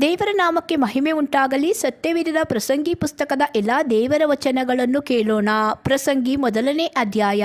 ದೇವರ ನಾಮಕ್ಕೆ ಮಹಿಮೆ ಉಂಟಾಗಲಿ ಸತ್ಯವಿರದ ಪ್ರಸಂಗಿ ಪುಸ್ತಕದ ಎಲ್ಲ ದೇವರ ವಚನಗಳನ್ನು ಕೇಳೋಣ. ಪ್ರಸಂಗಿ ಮೊದಲನೇ ಅಧ್ಯಾಯ.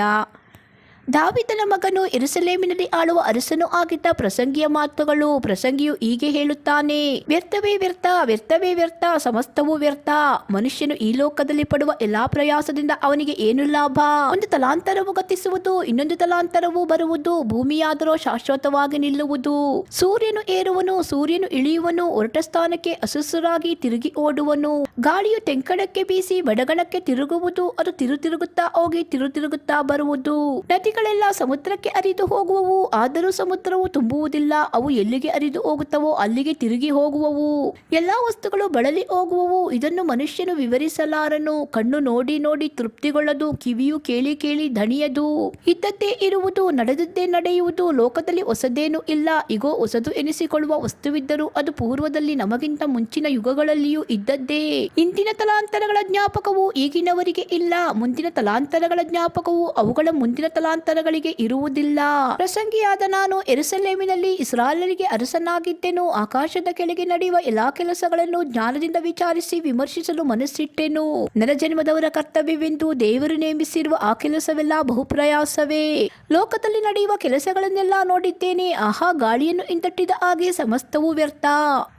ದಾವಿದನ ಮಗನು ಇರುಸಲೇಮಿನಲ್ಲಿ ಆಳುವ ಅರಸನು ಆಗಿದ್ದ ಪ್ರಸಂಗಿಯ ಮಾತುಗಳು, ಪ್ರಸಂಗಿಯು ಹೀಗೆ ಹೇಳುತ್ತಾನೆ, ವ್ಯರ್ಥವೇ ವ್ಯರ್ಥ ವ್ಯರ್ಥವೇ ವ್ಯರ್ಥ, ಸಮಸ್ತವೂ ವ್ಯರ್ಥ. ಮನುಷ್ಯನು ಈ ಲೋಕದಲ್ಲಿ ಪಡುವ ಎಲ್ಲಾ ಪ್ರಯಾಸದಿಂದ ಅವನಿಗೆ ಏನು ಲಾಭ? ಒಂದು ತಲಾಂತರವು ಗತಿಸುವುದು, ಇನ್ನೊಂದು ತಲಾಂತರವು ಬರುವುದು, ಭೂಮಿಯಾದರೂ ಶಾಶ್ವತವಾಗಿ ನಿಲ್ಲುವುದು. ಸೂರ್ಯನು ಏರುವನು, ಸೂರ್ಯನು ಇಳಿಯುವನು ಹೊರಟ ಸ್ಥಾನಕ್ಕೆ ಅಸುಸುರಾಗಿ ತಿರುಗಿ ಓಡುವನು. ಗಾಳಿಯು ತೆಂಕಣಕ್ಕೆ ಬೀಸಿ ಬಡಗಣಕ್ಕೆ ತಿರುಗುವುದು, ಅದು ತಿರು ತಿರುಗುತ್ತಾ ಹೋಗಿ ತಿರು ತಿರುಗುತ್ತಾ ಬರುವುದು ನದಿಗಳೆಲ್ಲ ಸಮುದ್ರಕ್ಕೆ ಅರಿದು ಹೋಗುವವು, ಆದರೂ ಸಮುದ್ರವು ತುಂಬುವುದಿಲ್ಲ, ಅವು ಎಲ್ಲಿಗೆ ಅರಿದು ಹೋಗುತ್ತವೋ ಅಲ್ಲಿಗೆ ತಿರುಗಿ ಹೋಗುವವು. ಎಲ್ಲಾ ವಸ್ತುಗಳು ಬಳಲಿ ಹೋಗುವವು, ಇದನ್ನು ಮನುಷ್ಯನು ವಿವರಿಸಲಾರನು, ಕಣ್ಣು ನೋಡಿ ನೋಡಿ ತೃಪ್ತಿಗೊಳ್ಳದು, ಕಿವಿಯು ಕೇಳಿ ಕೇಳಿ ದಣಿಯದು. ಇದ್ದದ್ದೇ ಇರುವುದು, ನಡೆದದ್ದೇ ನಡೆಯುವುದು, ಲೋಕದಲ್ಲಿ ಹೊಸದೇನು ಇಲ್ಲ, ಇಗೋ ಹೊಸದು ಎನಿಸಿಕೊಳ್ಳುವ ವಸ್ತುವಿದ್ದರೂ ಅದು ಪೂರ್ವದಲ್ಲಿ ನಮಗಿಂತ ಮುಂಚಿನ ಯುಗಗಳಲ್ಲಿಯೂ ಇದ್ದದ್ದೇ. ಇಂದಿನ ತಲಾಂತರಗಳ ಜ್ಞಾಪಕವು ಈಗಿನವರಿಗೆ ಇಲ್ಲ, ಮುಂದಿನ ತಲಾಂತರಗಳ ಜ್ಞಾಪಕವು ಅವುಗಳ ಮುಂದಿನ ತಲಾಂತರಗಳಿಗೆ ಇರುವುದಿಲ್ಲ. ಪ್ರಸಂಗಿಯಾದ ನಾನು ಎರುಸಲೇಮಿನಲ್ಲಿ ಇಸ್ರಾಲರಿಗೆ ಅರಸನಾಗಿದ್ದೆನು. ಆಕಾಶದ ಕೆಳಗೆ ನಡೆಯುವ ಎಲ್ಲಾ ಕೆಲಸಗಳನ್ನು ಜ್ಞಾನದಿಂದ ವಿಚಾರಿಸಿ ವಿಮರ್ಶಿಸಲು ಮನಸ್ಸಿಟ್ಟೆನು. ನರಜನ್ಮದವರ ಕರ್ತವ್ಯವೆಂದು ದೇವರು ನೇಮಿಸಿರುವ ಆ ಕೆಲಸವೆಲ್ಲ ಬಹುಪ್ರಯಾಸವೇ. ಲೋಕದಲ್ಲಿ ನಡೆಯುವ ಕೆಲಸಗಳನ್ನೆಲ್ಲ ನೋಡಿದ್ದೇನೆ. ಆಹಾ, ಗಾಳಿಯನ್ನು ಹಿಂದಟ್ಟಿದ ಹಾಗೆ ಸಮಸ್ತವೂ ವ್ಯರ್ಥ.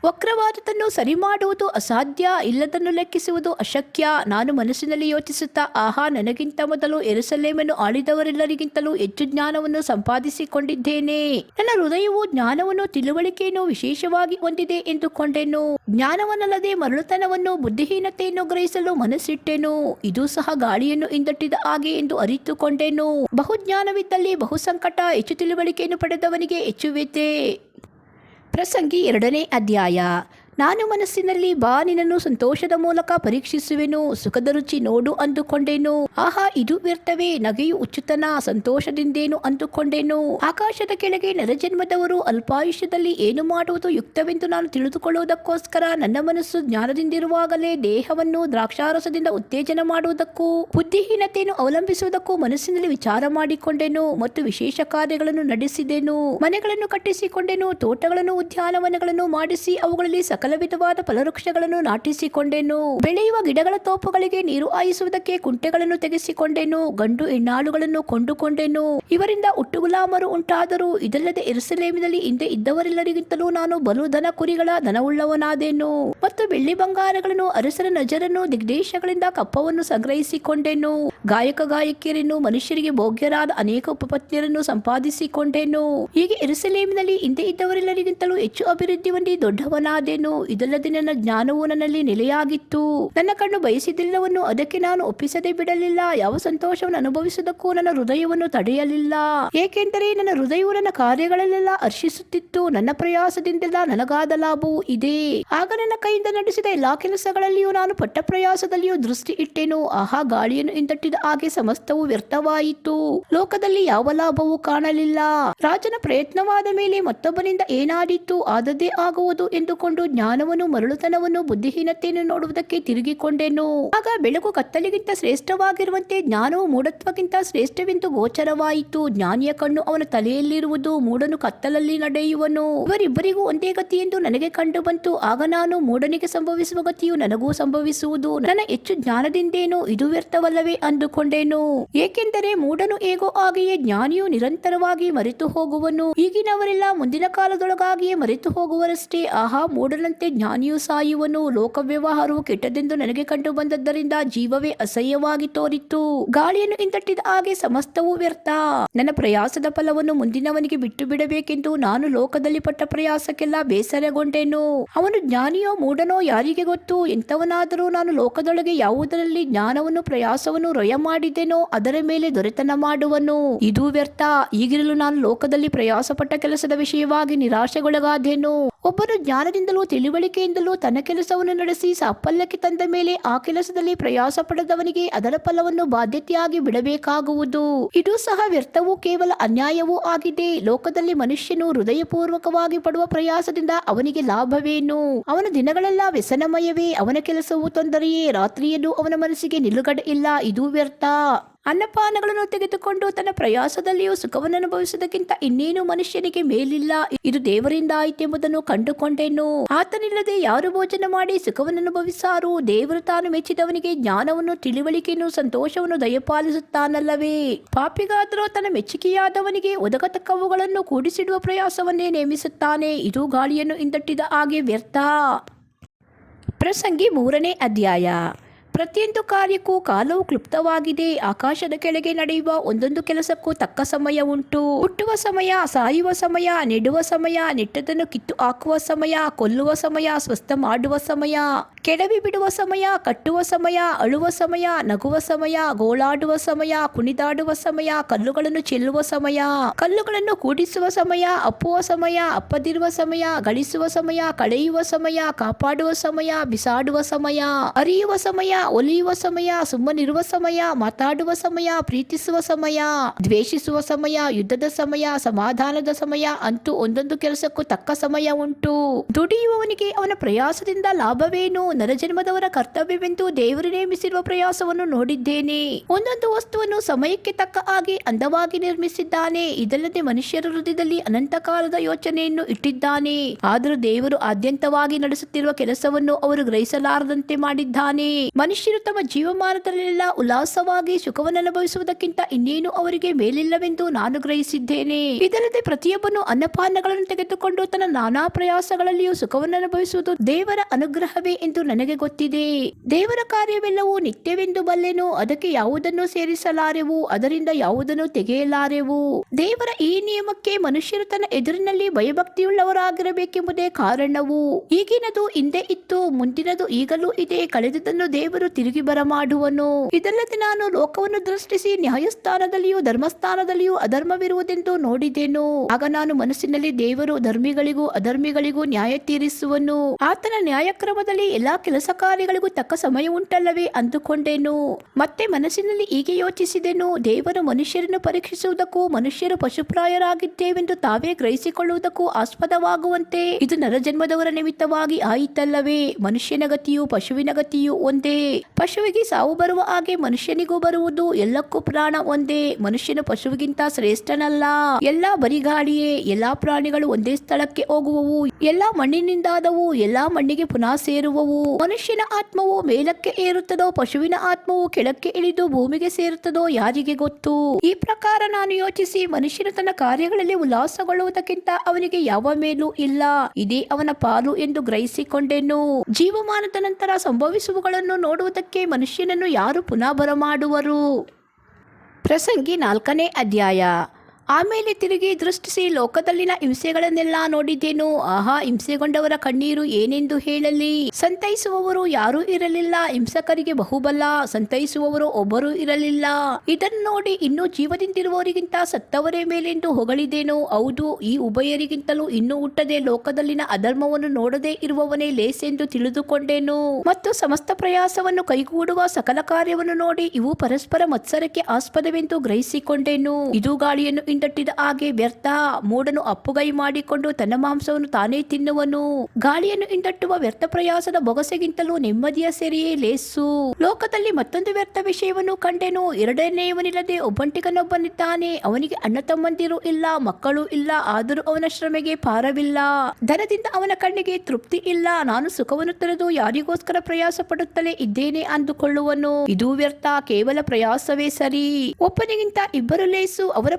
ವಕ್ರವಾದದನ್ನು ಸರಿ ಮಾಡುವುದು ಅಸಾಧ್ಯ ಇಲ್ಲದನ್ನು ಲೆಕ್ಕಿಸುವುದು ಅಶಕ್ಯ. ನಾನು ಮನಸ್ಸಿನಲ್ಲಿ ಯೋಚಿಸುತ್ತಾ, ಆಹಾ, ನನಗಿಂತ ಮೊದಲು ಎರುಸಲೇಮನ್ನು ಆಳಿದವರೆಲ್ಲರಿಗಿಂತಲೂ ಹೆಚ್ಚು ಜ್ಞಾನವನ್ನು ಸಂಪಾದಿಸಿಕೊಂಡಿದ್ದೇನೆ. ನನ್ನ ಹೃದಯವು ಜ್ಞಾನವನ್ನು ತಿಳುವಳಿಕೆಯನ್ನು ವಿಶೇಷವಾಗಿ ಹೊಂದಿದೆ ಎಂದುಕೊಂಡೆನು. ಜ್ಞಾನವನ್ನಲ್ಲದೆ ಮರಳುತನವನ್ನು, ಬುದ್ಧಿಹೀನತೆಯನ್ನು ಗ್ರಹಿಸಲು ಮನಸ್ಸಿಟ್ಟೆನು. ಇದು ಸಹ ಗಾಳಿಯನ್ನು ಹಿಂದಟ್ಟಿದ ಹಾಗೆ ಎಂದು ಅರಿತುಕೊಂಡೆನು. ಬಹುಜ್ಞಾನವಿದ್ದಲ್ಲಿ ಬಹು ಸಂಕಟ ಹೆಚ್ಚು ತಿಳುವಳಿಕೆಯನ್ನು ಪಡೆದವನಿಗೆ ಹೆಚ್ಚು ಪ್ರಸಂಗಿ ಎರಡನೇ ಅಧ್ಯಾಯ. ನಾನು ಮನಸ್ಸಿನಲ್ಲಿ ಬಾ, ನಿನ್ನನ್ನು ಸಂತೋಷದ ಮೂಲಕ ಪರೀಕ್ಷಿಸುವೆನು, ಸುಖದ ರುಚಿ ನೋಡು ಅಂದುಕೊಂಡೆನು. ಆಹಾ, ಇದು ವ್ಯರ್ಥವೇ, ನಗೆಯು ಉಚ್ಚುತನ, ಸಂತೋಷದಿಂದೇನು ಅಂದುಕೊಂಡೆನು. ಆಕಾಶದ ಕೆಳಗೆ ನರಜನ್ಮದವರು ಅಲ್ಪಾಯುಷ್ಯದಲ್ಲಿ ಏನು ಮಾಡುವುದು ಯುಕ್ತವೆಂದು ನಾನು ತಿಳಿದುಕೊಳ್ಳುವುದಕ್ಕೋಸ್ಕರ ನನ್ನ ಮನಸ್ಸು ಜ್ಞಾನದಿಂದಿರುವಾಗಲೇ ದೇಹವನ್ನು ದ್ರಾಕ್ಷಾರಸದಿಂದ ಉತ್ತೇಜನ ಮಾಡುವುದಕ್ಕೂ, ಬುದ್ಧಿಹೀನತೆಯನ್ನು ಅವಲಂಬಿಸುವುದಕ್ಕೂ ಮನಸ್ಸಿನಲ್ಲಿ ವಿಚಾರ ಮಾಡಿಕೊಂಡೆನು ಮತ್ತು ವಿಶೇಷ ಕಾರ್ಯಗಳನ್ನು ನಡೆಸಿದೆನು. ಮನೆಗಳನ್ನು ಕಟ್ಟಿಸಿಕೊಂಡೆನು, ತೋಟಗಳನ್ನು, ಉದ್ಯಾನವನಗಳನ್ನು ಮಾಡಿಸಿ ಅವುಗಳಲ್ಲಿ ಸಕಲ ವಿಧವಾದ ಫಲವೃಕ್ಷಗಳನ್ನು ನಾಟಿಸಿಕೊಂಡೆನು. ಬೆಳೆಯುವ ಗಿಡಗಳ ತೋಪುಗಳಿಗೆ ನೀರು ಹಾಯಿಸುವುದಕ್ಕೆ ಕುಂಟೆಗಳನ್ನು ತೆಗೆಸಿಕೊಂಡೆನು. ಗಂಡು ಹೆಣ್ಣಾಳುಗಳನ್ನು ಕೊಂಡುಕೊಂಡೆನು. ಇವರಿಂದ ಹುಟ್ಟುಗುಲಾಮರು ಉಂಟಾದರೂ. ಇದಲ್ಲದೆ ಎರಸಲೇಮಿನಲ್ಲಿ ಹಿಂದೆ ಇದ್ದವರೆಲ್ಲರಿಗಿಂತಲೂ ನಾನು ಬಲು ದನ ಕುರಿಗಳ ದನವುಳ್ಳವನಾದೆನು ಮತ್ತು ಬೆಳ್ಳಿ ಬಂಗಾರಗಳನ್ನು, ಅರಸರ ನಜರನ್ನು, ದಿಗ್ದೇಶಗಳಿಂದ ಕಪ್ಪವನ್ನು ಸಂಗ್ರಹಿಸಿಕೊಂಡೆನು. ಗಾಯಕ ಗಾಯಕಿಯರನ್ನು ಮನುಷ್ಯರಿಗೆ ಭೋಗ್ಯರಾದ ಅನೇಕ ಉಪಪತ್ನಿಯರನ್ನು ಸಂಪಾದಿಸಿಕೊಂಡೆನು. ಹೀಗೆ ಎರಸಲೇಮಿನಲ್ಲಿ ಹಿಂದೆ ಇದ್ದವರೆಲ್ಲರಿಗಿಂತಲೂ ಹೆಚ್ಚು ಅಭಿವೃದ್ಧಿ ಹೊಂದಿ ದೊಡ್ಡವನಾದೆನು. ಇದಲ್ಲದೆ ನನ್ನ ಜ್ಞಾನವು ನನ್ನಲ್ಲಿ ನೆಲೆಯಾಗಿತ್ತು. ನನ್ನ ಕಣ್ಣು ಬಯಸಿದ್ದೆಲ್ಲವನ್ನು ಅದಕ್ಕೆ ನಾನು ಒಪ್ಪಿಸದೆ ಬಿಡಲಿಲ್ಲ. ಯಾವ ಸಂತೋಷವನ್ನು ಅನುಭವಿಸುವುದಕ್ಕೂ ನನ್ನ ಹೃದಯವನ್ನು ತಡೆಯಲಿಲ್ಲ. ಏಕೆಂದರೆ ನನ್ನ ಹೃದಯವು ನನ್ನ ಕಾರ್ಯಗಳಲ್ಲೆಲ್ಲ ಹರ್ಷಿಸುತ್ತಿತ್ತು. ನನ್ನ ಪ್ರಯಾಸದಿಂದೆಲ್ಲ ನನಗಾದ ಲಾಭವೂ ಇದೆ. ಆಗ ನನ್ನ ಕೈಯಿಂದ ನಡೆಸಿದ ಎಲ್ಲಾ ಕೆಲಸಗಳಲ್ಲಿಯೂ ನಾನು ಪಟ್ಟ ಪ್ರಯಾಸದಲ್ಲಿಯೂ ದೃಷ್ಟಿ ಇಟ್ಟೆನು. ಆಹಾ, ಗಾಳಿಯನ್ನು ಹಿಂದಟ್ಟಿದ ಹಾಗೆ ಸಮಸ್ತವು ವ್ಯರ್ಥವಾಯಿತು. ಲೋಕದಲ್ಲಿ ಯಾವ ಲಾಭವೂ ಕಾಣಲಿಲ್ಲ. ರಾಜನ ಪ್ರಯತ್ನವಾದ ಮೇಲೆ ಮತ್ತೊಬ್ಬನಿಂದ ಏನಾದಿತ್ತು ಆದದ್ದೇ ಆಗುವುದು ಎಂದುಕೊಂಡು ಜ್ಞಾನವನ್ನು ಮರಳುತನವನ್ನು ಬುದ್ಧಿಹೀನತೆಯನ್ನು ನೋಡುವುದಕ್ಕೆ ತಿರುಗಿಕೊಂಡೆನು. ಆಗ ಬೆಳಕು ಕತ್ತಲಿಗಿಂತ ಶ್ರೇಷ್ಠವಾಗಿರುವಂತೆ ಜ್ಞಾನವು ಮೂಢತ್ವಕ್ಕಿಂತ ಶ್ರೇಷ್ಠವೆಂದು ಗೋಚರವಾಯಿತು. ಜ್ಞಾನಿಯ ಕಣ್ಣು ಅವನ ತಲೆಯಲ್ಲಿರುವುದು ಮೂಡನು ಕತ್ತಲಲ್ಲಿ ನಡೆಯುವನು. ಇವರಿಬ್ಬರಿಗೂ ಒಂದೇ ಗತಿ ಎಂದು ನನಗೆ ಕಂಡು ಬಂತು ಆಗ ನಾನು ಮೂಡನಿಗೆ ಸಂಭವಿಸುವ ಗತಿಯು ನನಗೂ ಸಂಭವಿಸುವುದು. ನನ್ನ ಹೆಚ್ಚು ಜ್ಞಾನದಿಂದೇನು ಇದು ವ್ಯರ್ಥವಲ್ಲವೇ ಅಂದುಕೊಂಡೇನು. ಏಕೆಂದರೆ ಮೂಡನು ಹೇಗೋ ಆಗಿಯೇ ಜ್ಞಾನಿಯು ನಿರಂತರವಾಗಿ ಮರೆತು ಹೋಗುವನು ಈಗಿನವರೆಲ್ಲ ಮುಂದಿನ ಕಾಲದೊಳಗಾಗಿಯೇ ಮರೆತು ಹೋಗುವರಷ್ಟೇ ಆಹಾ ಮೂಢನಂತೆ ಜ್ಞಾನಿಯು ಸಾಯುವನು ಲೋಕ ವ್ಯವಹಾರವು ಕೆಟ್ಟದೆಂದು ನನಗೆ ಕಂಡು ಬಂದದ್ದರಿಂದ ಜೀವವೇ ಅಸಹ್ಯವಾಗಿ ತೋರಿತು ಗಾಳಿಯನ್ನು ಹಿಂದಟ್ಟಿದ ಹಾಗೆ ಸಮಸ್ತವೂ ವ್ಯರ್ಥ. ನನ್ನ ಪ್ರಯಾಸದ ಫಲವನ್ನು ಮುಂದಿನವನಿಗೆ ಬಿಟ್ಟು ಬಿಡಬೇಕೆಂದು ನಾನು ಲೋಕದಲ್ಲಿ ಪಟ್ಟ ಪ್ರಯಾಸಕ್ಕೆಲ್ಲ ಬೇಸರಗೊಂಡೇನು. ಅವನು ಜ್ಞಾನಿಯೋ ಮೂಢನೋ ಯಾರಿಗೆ ಗೊತ್ತು? ಎಂಥವನಾದರೂ ನಾನು ಲೋಕದೊಳಗೆ ಯಾವುದರಲ್ಲಿ ಜ್ಞಾನವನ್ನು ಪ್ರಯಾಸವನ್ನು ರೊಯ ಮಾಡಿದ್ದೇನೋ ಅದರ ಮೇಲೆ ದೊರೆತನ ಮಾಡುವನು. ಇದು ವ್ಯರ್ಥ. ಈಗಿರಲು ನಾನು ಲೋಕದಲ್ಲಿ ಪ್ರಯಾಸಪಟ್ಟ ಕೆಲಸದ ವಿಷಯವಾಗಿ ನಿರಾಶೆಗೊಳಗಾದೆನು. ಒಬ್ಬನು ಜ್ಞಾನದಿಂದಲೂ, ತಿಳುವಳಿಕೆಯಿಂದಲೂ ತನ್ನ ಕೆಲಸವನ್ನು ನಡೆಸಿ ಸಾಫಲ್ಯಕ್ಕೆ ತಂದ ಮೇಲೆ ಆ ಕೆಲಸದಲ್ಲಿ ಪ್ರಯಾಸ ಪಡೆದವನಿಗೆ ಅದರ ಫಲವನ್ನು ಬಾಧ್ಯತೆಯಾಗಿ ಬಿಡಬೇಕಾಗುವುದು. ಇದು ಸಹ ವ್ಯರ್ಥವೂ ಕೇವಲ ಅನ್ಯಾಯವೂ ಆಗಿದೆ. ಲೋಕದಲ್ಲಿ ಮನುಷ್ಯನು ಹೃದಯಪೂರ್ವಕವಾಗಿ ಪಡುವ ಪ್ರಯಾಸದಿಂದ ಅವನಿಗೆ ಲಾಭವೇನು? ಅವನ ದಿನಗಳೆಲ್ಲ ವ್ಯಸನಮಯವೇ. ಅವನ ಕೆಲಸವು ತೊಂದರೆಯೇ. ರಾತ್ರಿಯಲ್ಲೂ ಅವನ ಮನಸ್ಸಿಗೆ ನಿಲುಗಡೆ ಇಲ್ಲ. ಇದು ವ್ಯರ್ಥ. ಅನ್ನಪಾನಗಳನ್ನು ತೆಗೆದುಕೊಂಡು ತನ್ನ ಪ್ರಯಾಸದಲ್ಲಿಯೂ ಸುಖವನ್ನು ಅನುಭವಿಸುವುದಕ್ಕಿಂತ ಇನ್ನೇನು ಮನುಷ್ಯನಿಗೆ ಮೇಲಿಲ್ಲ? ಇದು ದೇವರಿಂದ ಆಯ್ತೆಂಬುದನ್ನು ಕಂಡುಕೊಂಡೆನು. ಆತನಿಲ್ಲದೆ ಯಾರು ಭೋಜನ ಮಾಡಿ ಸುಖವನ್ನು ಅನುಭವಿಸಾರು? ದೇವರು ತಾನು ಮೆಚ್ಚಿದವನಿಗೆ ಜ್ಞಾನವನ್ನು, ತಿಳಿವಳಿಕೆಯನ್ನು, ಸಂತೋಷವನ್ನು ದಯಪಾಲಿಸುತ್ತಾನಲ್ಲವೇ? ಪಾಪಿಗಾದರೂ ತನ್ನ ಮೆಚ್ಚುಗೆಯಾದವನಿಗೆ ಒದಗತಕ್ಕವುಗಳನ್ನು ಕೂಡಿಸಿಡುವ ಪ್ರಯಾಸವನ್ನೇ ನೇಮಿಸುತ್ತಾನೆ. ಇದು ಗಾಳಿಯನ್ನು ಹಿಂದಟ್ಟಿದ ಹಾಗೆ ವ್ಯರ್ಥ. ಪ್ರಸಂಗಿ ಮೂರನೇ ಅಧ್ಯಾಯ. ಪ್ರತಿಯೊಂದು ಕಾರ್ಯಕ್ಕೂ ಕಾಲವು ಕ್ಲುಪ್ತವಾಗಿದೆ. ಆಕಾಶದ ಕೆಳಗೆ ನಡೆಯುವ ಒಂದೊಂದು ಕೆಲಸಕ್ಕೂ ತಕ್ಕ ಸಮಯ ಉಂಟು. ಹುಟ್ಟುವ ಸಮಯ, ಸಾಯುವ ಸಮಯ, ನೆಡುವ ಸಮಯ ನೆಟ್ಟದನ್ನು ಕಿತ್ತು ಹಾಕುವ ಸಮಯ, ಕೊಲ್ಲುವ ಸಮಯ, ಸ್ವಸ್ಥ ಮಾಡುವ ಸಮಯ. ಕೆಡವಿ ಬಿಡುವ ಸಮಯ, ಕಟ್ಟುವ ಸಮಯ, ಅಳುವ ಸಮಯ, ನಗುವ ಸಮಯ, ಗೋಳಾಡುವ ಸಮಯ, ಕುಣಿದಾಡುವ ಸಮಯ, ಕಲ್ಲುಗಳನ್ನು ಚೆಲ್ಲುವ ಸಮಯ, ಕಲ್ಲುಗಳನ್ನು ಕೂಡಿಸುವ ಸಮಯ, ಅಪ್ಪುವ ಸಮಯ, ಅಪ್ಪದಿರುವ ಸಮಯ, ಗಳಿಸುವ ಸಮಯ, ಕಳೆಯುವ ಸಮಯ, ಕಾಪಾಡುವ ಸಮಯ, ಬಿಸಾಡುವ ಸಮಯ, ಅರಿಯುವ ಸಮಯ, ಒಲಿಯುವ ಸಮಯ, ಸುಮ್ಮನಿರುವ ಸಮಯ, ಮಾತಾಡುವ ಸಮಯ, ಪ್ರೀತಿಸುವ ಸಮಯ, ದ್ವೇಷಿಸುವ ಸಮಯ, ಯುದ್ಧದ ಸಮಯ, ಸಮಾಧಾನದ ಸಮಯ, ಅಂತೂ ಒಂದೊಂದು ಕೆಲಸಕ್ಕೂ ತಕ್ಕ ಸಮಯ ಉಂಟು. ದುಡಿಯುವವನಿಗೆ ಅವನ ಪ್ರಯಾಸದಿಂದ ಲಾಭವೇನು? ನರಜನ್ಮದವರ ಕರ್ತವ್ಯವೆಂದು ದೇವರು ನೇಮಿಸಿರುವ ಪ್ರಯಾಸವನ್ನು ನೋಡಿದ್ದೇನೆ. ಒಂದೊಂದು ವಸ್ತುವನ್ನು ಸಮಯಕ್ಕೆ ತಕ್ಕ ಹಾಗೆ ಅಂದವಾಗಿ ನಿರ್ಮಿಸಿದ್ದಾನೆ. ಇದಲ್ಲದೆ ಮನುಷ್ಯರ ಹೃದಯದಲ್ಲಿ ಅನಂತ ಕಾಲದ ಯೋಚನೆಯನ್ನು ಇಟ್ಟಿದ್ದಾನೆ. ಆದರೂ ದೇವರು ಆದ್ಯಂತವಾಗಿ ನಡೆಸುತ್ತಿರುವ ಕೆಲಸವನ್ನು ಅವರು ಗ್ರಹಿಸಲಾರದಂತೆ ಮಾಡಿದ್ದಾನೆ. ಮನುಷ್ಯರು ತಮ್ಮ ಜೀವಮಾನದಲ್ಲೆಲ್ಲ ಉಲ್ಲಾಸವಾಗಿ ಸುಖವನ್ನು ಅನುಭವಿಸುವುದಕ್ಕಿಂತ ಇನ್ನೇನು ಅವರಿಗೆ ಮೇಲಿಲ್ಲವೆಂದು ನಾನು ಗ್ರಹಿಸಿದ್ದೇನೆ. ಇದಲ್ಲದೆ ಪ್ರತಿಯೊಬ್ಬನು ಅನ್ನಪಾನಗಳನ್ನು ತೆಗೆದುಕೊಂಡು ತನ್ನ ನಾನಾ ಪ್ರಯಾಸಗಳಲ್ಲಿಯೂ ಸುಖವನ್ನು ಅನುಭವಿಸುವುದು ದೇವರ ಅನುಗ್ರಹವೇ ಎಂದು ನನಗೆ ಗೊತ್ತಿದೆ. ದೇವರ ಕಾರ್ಯವೆಲ್ಲವೂ ನಿತ್ಯವೆಂದು ಬಲ್ಲೆನು, ಅದಕ್ಕೆ ಯಾವುದನ್ನು ಸೇರಿಸಲಾರೆವು? ಅದರಿಂದ ಯಾವುದನ್ನು ತೆಗೆಯಲಾರೆವು? ದೇವರ ಈ ನಿಯಮಕ್ಕೆ ಮನುಷ್ಯರು ತನ್ನ ಎದುರಿನಲ್ಲಿ ಭಯಭಕ್ತಿಯುಳ್ಳವರಾಗಿರಬೇಕೆಂಬುದೇ ಕಾರಣವು. ಈಗಿನದು ಹಿಂದೆ ಇತ್ತು, ಮುಂದಿನದು ಈಗಲೂ ಇದೆ. ಕಳೆದುದನ್ನು ದೇವರು ತಿರುಗಿ ಬರಮಾಡುವನು. ಇದಲ್ಲದೆ ನಾನು ಲೋಕವನ್ನು ದೃಷ್ಟಿಸಿ ನ್ಯಾಯಸ್ಥಾನದಲ್ಲಿಯೂ, ಧರ್ಮಸ್ಥಾನದಲ್ಲಿಯೂ ಅಧರ್ಮವಿರುವುದೆಂದು ನೋಡಿದೆನು. ಆಗ ನಾನು ಮನಸ್ಸಿನಲ್ಲಿ ದೇವರು ಧರ್ಮಿಗಳಿಗೂ, ಅಧರ್ಮಿಗಳಿಗೂ ನ್ಯಾಯ ತೀರಿಸುವನು. ಆತನ ನ್ಯಾಯಕ್ರಮದಲ್ಲಿ ಎಲ್ಲಾ ಕೆಲಸ ಕಾರ್ಯಗಳಿಗೂ ತಕ್ಕ ಸಮಯ ಉಂಟಲ್ಲವೇ ಅಂದುಕೊಂಡೆನು. ಮತ್ತೆ ಮನಸ್ಸಿನಲ್ಲಿ ಹೀಗೆ ಯೋಚಿಸಿದೆನು, ದೇವರು ಮನುಷ್ಯರನ್ನು ಪರೀಕ್ಷಿಸುವುದಕ್ಕೂ ಮನುಷ್ಯರು ಪಶುಪ್ರಾಯರಾಗಿದ್ದೇವೆಂದು ತಾವೇ ಗ್ರಹಿಸಿಕೊಳ್ಳುವುದಕ್ಕೂ ಆಸ್ಪದವಾಗುವಂತೆ, ಇದು ನರಜನ್ಮದವರ ನಿಮಿತ್ತವಾಗಿ ಆಯಿತಲ್ಲವೇ. ಮನುಷ್ಯನ ಗತಿಯು ಪಶುವಿನ ಗತಿಯು ಒಂದೇ. ಪಶುವಿಗೆ ಸಾವು ಬರುವ ಹಾಗೆ ಮನುಷ್ಯನಿಗೂ ಬರುವುದು ಎಲ್ಲಕ್ಕೂ ಪ್ರಾಣ ಒಂದೇ. ಮನುಷ್ಯನು ಪಶುವಿಗಿಂತ ಶ್ರೇಷ್ಠನಲ್ಲ. ಎಲ್ಲಾ ಬರಿಗಾಳಿಯೇ, ಎಲ್ಲಾ ಪ್ರಾಣಿಗಳು ಒಂದೇ ಸ್ಥಳಕ್ಕೆ ಹೋಗುವವು. ಎಲ್ಲಾ ಮಣ್ಣಿನಿಂದಾದವು, ಎಲ್ಲಾ ಮಣ್ಣಿಗೆ ಪುನಃ ಸೇರುವವು. ಮನುಷ್ಯನ ಆತ್ಮವು ಮೇಲಕ್ಕೆ ಏರುತ್ತದೋ, ಪಶುವಿನ ಆತ್ಮವು ಕೆಳಕ್ಕೆ ಇಳಿದು ಭೂಮಿಗೆ ಸೇರುತ್ತದೋ, ಯಾರಿಗೆ ಗೊತ್ತು? ಈ ಪ್ರಕಾರ ನಾನು ಯೋಚಿಸಿ ಮನುಷ್ಯನ ತನ್ನ ಕಾರ್ಯಗಳಲ್ಲಿ ಉಲ್ಲಾಸಗೊಳ್ಳುವುದಕ್ಕಿಂತ ಅವನಿಗೆ ಯಾವ ಮೇಲೂ ಇಲ್ಲ. ಇದೇ ಅವನ ಪಾಲು ಎಂದು ಗ್ರಹಿಸಿಕೊಂಡೆನು. ಜೀವಮಾನದ ನಂತರ ಸಂಭವಿಸುವಗಳನ್ನು ನೋಡುವುದಕ್ಕೆ ಮನುಷ್ಯನನ್ನು ಯಾರು ಪುನಃ ಬರಮಾಡುವರು? ಪ್ರಸಂಗಿ ನಾಲ್ಕನೇ ಅಧ್ಯಾಯ. ಆಮೇಲೆ ತಿರುಗಿ ದೃಷ್ಟಿಸಿ ಲೋಕದಲ್ಲಿನ ಹಿಂಸೆಗಳನ್ನೆಲ್ಲ ನೋಡಿದ್ದೇನು? ಆಹಾ, ಹಿಂಸೆಗೊಂಡವರ ಕಣ್ಣೀರು ಏನೆಂದು ಹೇಳಲಿ? ಸಂತೈಸುವವರು ಯಾರೂ ಇರಲಿಲ್ಲ. ಹಿಂಸಕರಿಗೆ ಬಹುಬಲ. ಸಂತೈಸುವವರು ಒಬ್ಬರೂ ಇರಲಿಲ್ಲ. ಇದನ್ನು ನೋಡಿ ಇನ್ನೂ ಜೀವದಿಂದಿರುವವರಿಗಿಂತ ಸತ್ತವರೇ ಮೇಲೆಂದು ಹೊಗಳಿದೇನು? ಹೌದು, ಈ ಉಭಯರಿಗಿಂತಲೂ ಇನ್ನೂ ಹುಟ್ಟದೆ ಲೋಕದಲ್ಲಿನ ಅಧರ್ಮವನ್ನು ನೋಡದೇ ಇರುವವನೇ ಲೇಸೆಂದು ತಿಳಿದುಕೊಂಡೇನು. ಮತ್ತು ಸಮಸ್ತ ಪ್ರಯಾಸವನ್ನು ಕೈಗೂಡುವ ಸಕಲ ಕಾರ್ಯವನ್ನು ನೋಡಿ ಇವು ಪರಸ್ಪರ ಮತ್ಸರಕ್ಕೆ ಆಸ್ಪದವೆಂದು ಗ್ರಹಿಸಿಕೊಂಡೇನು. ಇದು ಗಾಳಿಯನ್ನು ಹಿಂದಟ್ಟಿದ ಹಾಗೆ ವ್ಯರ್ಥ. ಮೂಡನು ಅಪ್ಪುಗೈ ಮಾಡಿಕೊಂಡು ತನ್ನ ಮಾಂಸವನ್ನು ತಾನೇ ತಿನ್ನುವನು. ಗಾಳಿಯನ್ನು ಹಿಂದಟ್ಟುವ ವ್ಯರ್ಥ ಪ್ರಯಾಸದ ಬೊಗಸೆಗಿಂತಲೂ ನೆಮ್ಮದಿಯ ಸೆರೆಯೇ ಲೇಸು. ಲೋಕದಲ್ಲಿ ಮತ್ತೊಂದು ವ್ಯರ್ಥ ವಿಷಯವನ್ನು ಕಂಡೆನು. ಎರಡನೆಯವನಿಲ್ಲದೆ ಒಬ್ಬಂಟಿಗನೊಬ್ಬನಿದ್ದಾನೆ. ಅವನಿಗೆ ಅಣ್ಣ ತಮ್ಮಂದಿರು ಇಲ್ಲ, ಮಕ್ಕಳು ಇಲ್ಲ. ಆದರೂ ಅವನ ಶ್ರಮೆಗೆ ಪಾರವಿಲ್ಲ ಧನದಿಂದ ಅವನ ಕಣ್ಣಿಗೆ ತೃಪ್ತಿ ಇಲ್ಲ. ನಾನು ಸುಖವನ್ನು ತೆರೆದು ಯಾರಿಗೋಸ್ಕರ ಪ್ರಯಾಸ ಪಡುತ್ತಲೇ ಇದ್ದೇನೆ ಅಂದುಕೊಳ್ಳುವನು. ಇದು ವ್ಯರ್ಥ, ಕೇವಲ ಪ್ರಯಾಸವೇ ಸರಿ. ಒಬ್ಬನಿಗಿಂತ ಇಬ್ಬರು ಲೇಸು, ಅವರ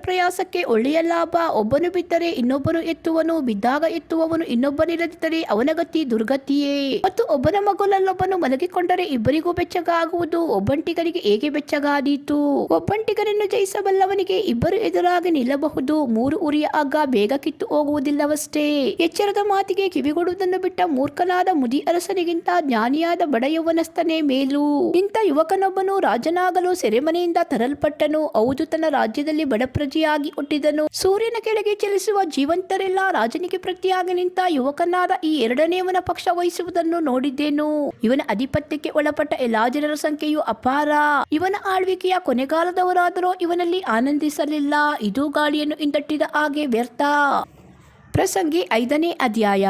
ಪ್ರಯಾಸಕ್ಕೆ ಒಳ್ಳೆಯ ಲಾಭ, ಒಬ್ಬನು ಬಿದ್ದರೆ ಇನ್ನೊಬ್ಬನು ಎತ್ತುವನು, ಬಿದ್ದಾಗ ಎತ್ತುವವನು ಇನ್ನೊಬ್ಬನಿಲ್ಲದಿದ್ದರೆ ಅವನ ಗತಿ ದುರ್ಗತಿಯೇ. ಮತ್ತು ಒಬ್ಬನ ಮಗುಲಲ್ಲೊಬ್ಬನು ಮಲಗಿಕೊಂಡರೆ ಇಬ್ಬರಿಗೂ ಬೆಚ್ಚಗಾಗುವುದು ಒಬ್ಬಂಟಿಗರಿಗೆ ಹೇಗೆ ಬೆಚ್ಚಗಾದೀತು ಒಬ್ಬಂಟಿಗರನ್ನು ಜಯಿಸಬಲ್ಲವನಿಗೆ ಇಬ್ಬರು ಎದುರಾಗಿ ನಿಲ್ಲಬಹುದು, ಮೂರು ಉರಿಯ ಆಗ ಬೇಗ ಕಿತ್ತು ಹೋಗುವುದಿಲ್ಲವಷ್ಟೇ. ಎಚ್ಚರದ ಮಾತಿಗೆ ಕಿವಿಗೊಡುವುದನ್ನು ಬಿಟ್ಟ ಮೂರ್ಖನಾದ ಮುದಿ ಅರಸನಿಗಿಂತ ಜ್ಞಾನಿಯಾದ ಬಡ ಯೌವನಸ್ಥನೇ ಮೇಲು. ಇಂಥ ಯುವಕನೊಬ್ಬನು ರಾಜನಾಗಲು ಸೆರೆಮನೆಯಿಂದ ತರಲ್ಪಟ್ಟನು, ಹೌದು, ತನ್ನ ರಾಜ್ಯದಲ್ಲಿ ಬಡ ಹುಟ್ಟಿದನು ಸೂರ್ಯನ ಕೆಳಗೆ ಚಲಿಸುವ ಜೀವಂತರೆಲ್ಲ ರಾಜನಿಗೆ ಪ್ರತಿಯಾಗಿ ನಿಂತ ಯುವಕನಾದ ಈ ಎರಡನೆಯವನ ಪಕ್ಷ ವಹಿಸುವುದನ್ನು ನೋಡಿದ್ದೇನು. ಇವನ ಅಧಿಪತ್ಯಕ್ಕೆ ಒಳಪಟ್ಟ ಎಲ್ಲಾ ಜನರ ಸಂಖ್ಯೆಯು ಅಪಾರ. ಇವನ ಆಳ್ವಿಕೆಯ ಕೊನೆಗಾಲದವರಾದರೂ ಇವನಲ್ಲಿ ಆನಂದಿಸಲಿಲ್ಲ. ಇದು ಗಾಳಿಯನ್ನು ಹಿಂದಟ್ಟಿದ ಹಾಗೆ ವ್ಯರ್ಥ. ಪ್ರಸಂಗಿ ಐದನೇ ಅಧ್ಯಾಯ.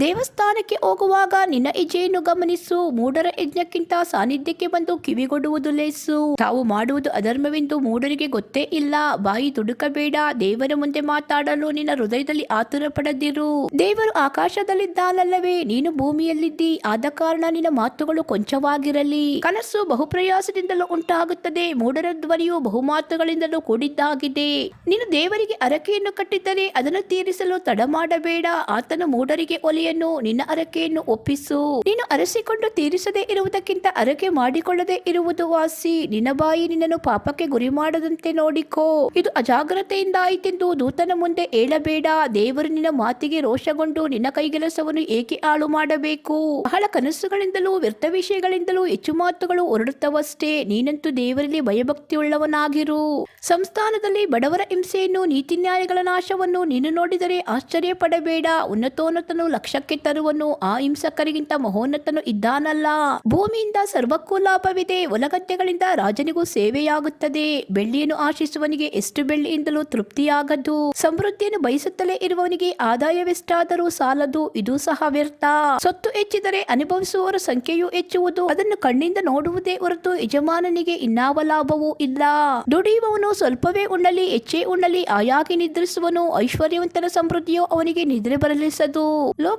ದೇವಸ್ಥಾನಕ್ಕೆ ಹೋಗುವಾಗ ನಿನ್ನ ಹೆಜ್ಜೆಯನ್ನು ಗಮನಿಸು. ಮೂಢರ ಯಜ್ಞಕ್ಕಿಂತ ಸಾನ್ನಿಧ್ಯಕ್ಕೆ ಬಂದು ಕಿವಿಗೊಡುವುದು ಲೇಸು. ತಾವು ಮಾಡುವುದು ಅಧರ್ಮವೆಂದು ಮೂಢರಿಗೆ ಗೊತ್ತೇ ಇಲ್ಲ. ಬಾಯಿ ತುಡುಕಬೇಡ. ದೇವರ ಮುಂದೆ ಮಾತಾಡಲು ನಿನ್ನ ಹೃದಯದಲ್ಲಿ ಆತುರ ಪಡದಿರು. ದೇವರು ಆಕಾಶದಲ್ಲಿದ್ದಾನಲ್ಲವೇ, ನೀನು ಭೂಮಿಯಲ್ಲಿದ್ದಿ. ಆದ ಕಾರಣ ನಿನ್ನ ಮಾತುಗಳು ಕೊಂಚವಾಗಿರಲಿ. ಕನಸು ಬಹುಪ್ರಯಾಸದಿಂದಲೂ ಉಂಟಾಗುತ್ತದೆ. ಮೂಢರ ಧ್ವನಿಯು ಬಹುಮಾತುಗಳಿಂದಲೂ ಕೂಡಿದ್ದಾಗಿದೆ. ನೀನು ದೇವರಿಗೆ ಅರಕೆಯನ್ನು ಕಟ್ಟಿದ್ದರೆ ಅದನ್ನು ತೀರಿಸಲು ತಡ ಮಾಡಬೇಡ. ಆತನು ಮೂಢರಿಗೆ ಒಲೆಯನ್ನು ನಿನ್ನ ಅರಕೆಯನ್ನು ಒಪ್ಪಿಸು. ನೀನು ಅರಸಿಕೊಂಡು ತೀರಿಸದೆ ಇರುವುದಕ್ಕಿಂತ ಅರಕೆ ಮಾಡಿಕೊಳ್ಳದೆ ಇರುವುದು ವಾಸಿ. ನಿನ್ನ ಬಾಯಿ ನಿನ್ನನ್ನು ಪಾಪಕ್ಕೆ ಗುರಿ ಮಾಡದಂತೆ ನೋಡಿಕೋ. ಇದು ಅಜಾಗ್ರತೆಯಿಂದ ಆಯಿತೆಂದು ದೂತನ ಮುಂದೆ ಹೇಳಬೇಡ. ದೇವರು ನಿನ್ನ ಮಾತಿಗೆ ರೋಷಗೊಂಡು ನಿನ್ನ ಕೈಗೆಲಸವನ್ನು ಏಕೆ ಹಾಳು ಮಾಡಬೇಕು? ಬಹಳ ಕನಸುಗಳಿಂದಲೂ ವ್ಯರ್ಥ ವಿಷಯಗಳಿಂದಲೂ ಹೆಚ್ಚು ಮಾತುಗಳು ಹೊರಡುತ್ತವಷ್ಟೇ. ನೀನಂತೂ ದೇವರಲ್ಲಿ ಭಯಭಕ್ತಿಯುಳ್ಳವನಾಗಿರು. ಸಂಸ್ಥಾನದಲ್ಲಿ ಬಡವರ ಹಿಂಸೆಯನ್ನು ನೀತಿ ನ್ಯಾಯಗಳ ನಾಶವನ್ನು ನೀನು ನೋಡಿದರೆ ಆಶ್ಚರ್ಯ ಪಡಬೇಡ ಉನ್ನತೋನ್ನತನು ಲಕ್ಷ್ಯಕ್ಕೆ ತರುವನು ಆ ಹಿಂಸಕರಿಗಿಂತ ಮಹೋನ್ನತನು ಇದ್ದಾನಲ್ಲ. ಭೂಮಿಯಿಂದ ಸರ್ವಕ್ಕೂ ಲಾಭವಿದೆ ಹೊಲಗದ್ದೆಗಳಿಂದ ರಾಜನಿಗೂ ಸೇವೆಯಾಗುತ್ತದೆ. ಬೆಳ್ಳಿಯನ್ನು ಆಶಿಸುವನಿಗೆ ಎಷ್ಟು ಬೆಳ್ಳಿಯಿಂದಲೂ ತೃಪ್ತಿಯಾಗದು. ಸಮೃದ್ಧಿಯನ್ನು ಬಯಸುತ್ತಲೇ ಇರುವವನಿಗೆ ಆದಾಯವೆಷ್ಟಾದರೂ ಸಾಲದು, ಇದು ಸಹ ವ್ಯರ್ಥ. ಸೊತ್ತು ಹೆಚ್ಚಿದರೆ ಅನುಭವಿಸುವವರ ಸಂಖ್ಯೆಯೂ ಹೆಚ್ಚುವುದು, ಅದನ್ನು ಕಣ್ಣಿಂದ ನೋಡುವುದೇ ಹೊರತು ಯಜಮಾನನಿಗೆ ಇನ್ನಾವ ಲಾಭವೂ ಇಲ್ಲ. ದುಡಿಯುವವನು ಸ್ವಲ್ಪವೇ ಉಣ್ಣಲಿ, ಹೆಚ್ಚೇ ಉಣ್ಣಲಿ, ಆಯಾಗಿ ನಿದ್ರಿಸುವನು ಐಶ್ವರ್ಯವಂತನ ಸಮೃದ್ಧಿಯು ಅವನಿಗೆ ನಿದ್ರೆ ಬರಲಿಸದು.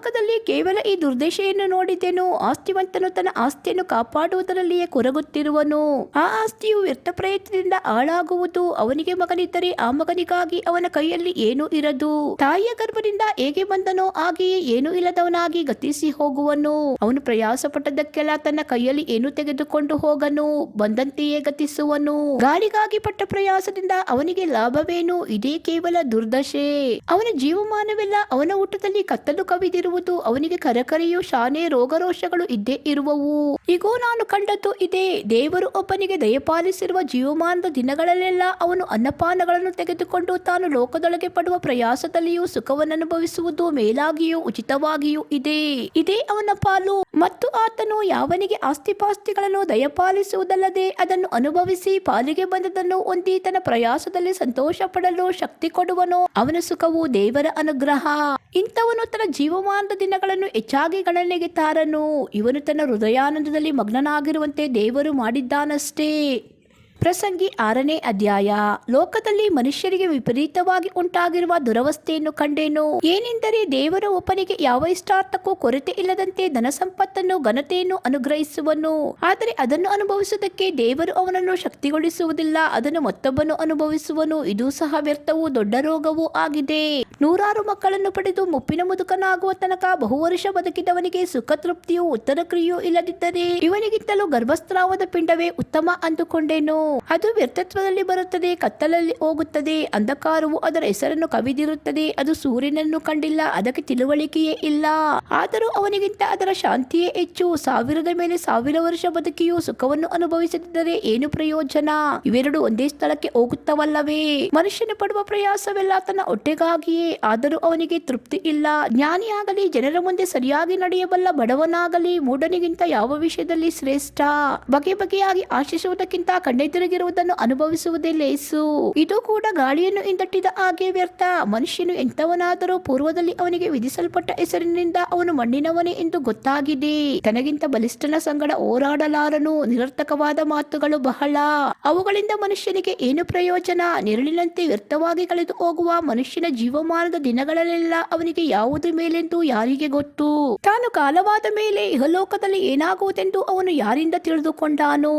ಲೋಕದಲ್ಲಿ ಕೇವಲ ಈ ದುರ್ದಶೆಯನ್ನು ನೋಡಿದೆನು, ಆಸ್ತಿವಂತನು ತನ್ನ ಆಸ್ತಿಯನ್ನು ಕಾಪಾಡುವುದರಲ್ಲಿಯೇ ಕೊರಗುತ್ತಿರುವನು. ಆ ಆಸ್ತಿಯು ವ್ಯರ್ಥ ಪ್ರಯತ್ನದಿಂದ ಹಾಳಾಗುವುದು, ಅವನಿಗೆ ಮಗನಿದ್ದರೆ ಆ ಮಗನಿಗಾಗಿ ಅವನ ಕೈಯಲ್ಲಿ ಏನೂ ಇರದು. ತಾಯಿಯ ಗರ್ಭದಿಂದ ಹೇಗೆ ಬಂದನೋ ಹಾಗೆಯೇ ಏನೂ ಇಲ್ಲದವನಾಗಿ ಗತಿಸಿ ಹೋಗುವನು. ಅವನು ಪ್ರಯಾಸ ಪಟ್ಟದಕ್ಕೆಲ್ಲ ತನ್ನ ಕೈಯಲ್ಲಿ ಏನು ತೆಗೆದುಕೊಂಡು ಹೋಗನು, ಬಂದಂತೆಯೇ ಗತಿಸುವನು. ಗಾಳಿಗಾಗಿ ಪಟ್ಟ ಪ್ರಯಾಸದಿಂದ ಅವನಿಗೆ ಲಾಭವೇನು? ಇದೇ ಕೇವಲ ದುರ್ದಶೆ. ಅವನ ಜೀವಮಾನವೆಲ್ಲ ಅವನ ಊಟದಲ್ಲಿ ಕತ್ತಲು ಕವಿದಿರುವುದು ಅವನಿಗೆ ಕರಕರೆಯು ಶಾನೆ ರೋಗರೋಷಗಳು ಇದ್ದೇ ಇರುವವು. ಈಗೋ ನಾನು ಕಂಡದ್ದು ಇದೆ. ದೇವರು ಒಬ್ಬನಿಗೆ ದಯಪಾಲಿಸಿರುವ ಜೀವಮಾನದ ದಿನಗಳಲ್ಲೆಲ್ಲ ಅವನು ಅನ್ನಪಾನಗಳನ್ನು ತೆಗೆದುಕೊಂಡು ತಾನು ಲೋಕದೊಳಗೆ ಪಡುವ ಪ್ರಯಾಸದಲ್ಲಿಯೂ ಸುಖವನ್ನು ಅನುಭವಿಸುವುದು ಮೇಲಾಗಿಯೂ ಉಚಿತವಾಗಿಯೂ ಇದೆ. ಇದೇ ಅವನ ಪಾಲು. ಮತ್ತು ಆತನು ಯಾವನಿಗೆ ಆಸ್ತಿಪಾಸ್ತಿಗಳನ್ನು ದಯಪಾಲಿಸುವುದಲ್ಲದೆ ಅದನ್ನು ಅನುಭವಿಸಿ ಪಾಲಿಗೆ ಬಂದದನ್ನು ಹೊಂದಿ ತನ್ನ ಪ್ರಯಾಸದಲ್ಲಿ ಸಂತೋಷ ಪಡಲು ಶಕ್ತಿ ಕೊಡುವನು, ಅವನ ಸುಖವು ದೇವರ ಅನುಗ್ರಹ. ಇಂಥವನು ತನ್ನ ಜೀವಮಾನದ ದಿನಗಳನ್ನು ಹೆಚ್ಚಾಗಿ ಗಣನೆಗೆ ತಾರನು. ಇವನು ತನ್ನ ಹೃದಯಾನಂದದಲ್ಲಿ ಮಗ್ನನಾಗಿರುವಂತೆ ದೇವರು ಮಾಡಿದ್ದಾನಷ್ಟೇ. ಪ್ರಸಂಗಿ ಆರನೇ ಅಧ್ಯಾಯ. ಲೋಕದಲ್ಲಿ ಮನುಷ್ಯರಿಗೆ ವಿಪರೀತವಾಗಿ ಉಂಟಾಗಿರುವ ದುರವಸ್ಥೆಯನ್ನು ಕಂಡೇನು. ಏನೆಂದರೆ ದೇವರ ಒಪ್ಪನಿಗೆ ಯಾವ ಇಷ್ಟಾರ್ಥಕ್ಕೂ ಕೊರತೆ ಇಲ್ಲದಂತೆ ಧನ ಸಂಪತ್ತನ್ನು ಘನತೆಯನ್ನು ಅನುಗ್ರಹಿಸುವನು. ಆದರೆ ಅದನ್ನು ಅನುಭವಿಸುವುದಕ್ಕೆ ದೇವರು ಅವನನ್ನು ಶಕ್ತಿಗೊಳಿಸುವುದಿಲ್ಲ, ಅದನ್ನು ಮತ್ತೊಬ್ಬನು ಅನುಭವಿಸುವನು. ಇದು ಸಹ ವ್ಯರ್ಥವೂ ದೊಡ್ಡ ರೋಗವೂ ಆಗಿದೆ. ನೂರಾರು ಮಕ್ಕಳನ್ನು ಪಡೆದು ಮುಪ್ಪಿನ ಮುದುಕನಾಗುವ ತನಕ ಬಹು ವರ್ಷ ಬದುಕಿದವನಿಗೆ ಸುಖ ತೃಪ್ತಿಯೂ ಉತ್ತರ ಕ್ರಿಯೆಯೂ ಇಲ್ಲದಿದ್ದರೆ ಇವನಿಗಿಂತಲೂ ಗರ್ಭಸ್ರಾವದ ಪಿಂಡವೇ ಉತ್ತಮ ಅಂದುಕೊಂಡೇನು. ಅದು ವ್ಯರ್ಥತ್ವದಲ್ಲಿ ಬರುತ್ತದೆ, ಕತ್ತಲಲ್ಲಿ ಹೋಗುತ್ತದೆ, ಅಂಧಕಾರವು ಅದರ ಹೆಸರನ್ನು ಕವಿದಿರುತ್ತದೆ, ಅದು ಸೂರ್ಯನನ್ನು ಕಂಡಿಲ್ಲ, ಅದಕ್ಕೆ ತಿಳುವಳಿಕೆಯೇ ಇಲ್ಲ. ಆದರೂ ಅವನಿಗಿಂತ ಅದರ ಶಾಂತಿಯೇ ಹೆಚ್ಚು. ಸಾವಿರದ ಮೇಲೆ ಸಾವಿರ ವರ್ಷ ಬದುಕಿಯೂ ಸುಖವನ್ನು ಅನುಭವಿಸುತ್ತಿದ್ದರೆ ಏನು ಪ್ರಯೋಜನ? ಇವೆರಡು ಒಂದೇ ಸ್ಥಳಕ್ಕೆ ಹೋಗುತ್ತವಲ್ಲವೇ? ಮನುಷ್ಯನು ಪಡುವ ಪ್ರಯಾಸವೆಲ್ಲ ತನ್ನ ಹೊಟ್ಟೆಗಾಗಿಯೇ. ಆದರೂ ಅವನಿಗೆ ತೃಪ್ತಿ ಇಲ್ಲ. ಜ್ಞಾನಿಯಾಗಲಿ, ಜನರ ಮುಂದೆ ಸರಿಯಾಗಿ ನಡೆಯಬಲ್ಲ ಬಡವನಾಗಲಿ, ಮೂಢನಿಗಿಂತ ಯಾವ ವಿಷಯದಲ್ಲಿ ಶ್ರೇಷ್ಠ? ಬಗೆ ಬಗೆಯಾಗಿ ಆಶಿಸುವುದಕ್ಕಿಂತ ಕಣ್ಣೆದುರಿಗಿರುವುದನ್ನು ಅನುಭವಿಸುವುದೇ ಲೇಸು ಇದು ಕೂಡ ಗಾಳಿಯನ್ನು ಹಿಂದಟ್ಟಿದ ಹಾಗೆ ವ್ಯರ್ಥ. ಮನುಷ್ಯನು ಎಂತವನಾದರೂ ಪೂರ್ವದಲ್ಲಿ ಅವನಿಗೆ ವಿಧಿಸಲ್ಪಟ್ಟ ಹೆಸರಿನಿಂದ ಅವನು ಮಣ್ಣಿನವನೇ ಎಂದು ಗೊತ್ತಾಗಿದೆ. ತನಗಿಂತ ಬಲಿಷ್ಠನ ಸಂಗಡ ಹೋರಾಡಲಾರನು. ನಿರರ್ಥಕವಾದ ಮಾತುಗಳು ಬಹಳ. ಅವುಗಳಿಂದ ಮನುಷ್ಯನಿಗೆ ಏನು ಪ್ರಯೋಜನ? ನೆರಳಿನಂತೆ ವ್ಯರ್ಥವಾಗಿ ಕಳೆದು ಹೋಗುವ ಮನುಷ್ಯನ ಜೀವಮಾನದ ದಿನಗಳಲ್ಲೆಲ್ಲ ಅವನಿಗೆ ಯಾವುದು ಮೇಲೆಂದು ಯಾರಿಗೆ ಗೊತ್ತು? ತಾನು ಕಾಲವಾದ ಮೇಲೆ ಇಹಲೋಕದಲ್ಲಿ ಏನಾಗುವುದೆಂದು ಅವನು ಯಾರಿಂದ ತಿಳಿದುಕೊಂಡಾನು?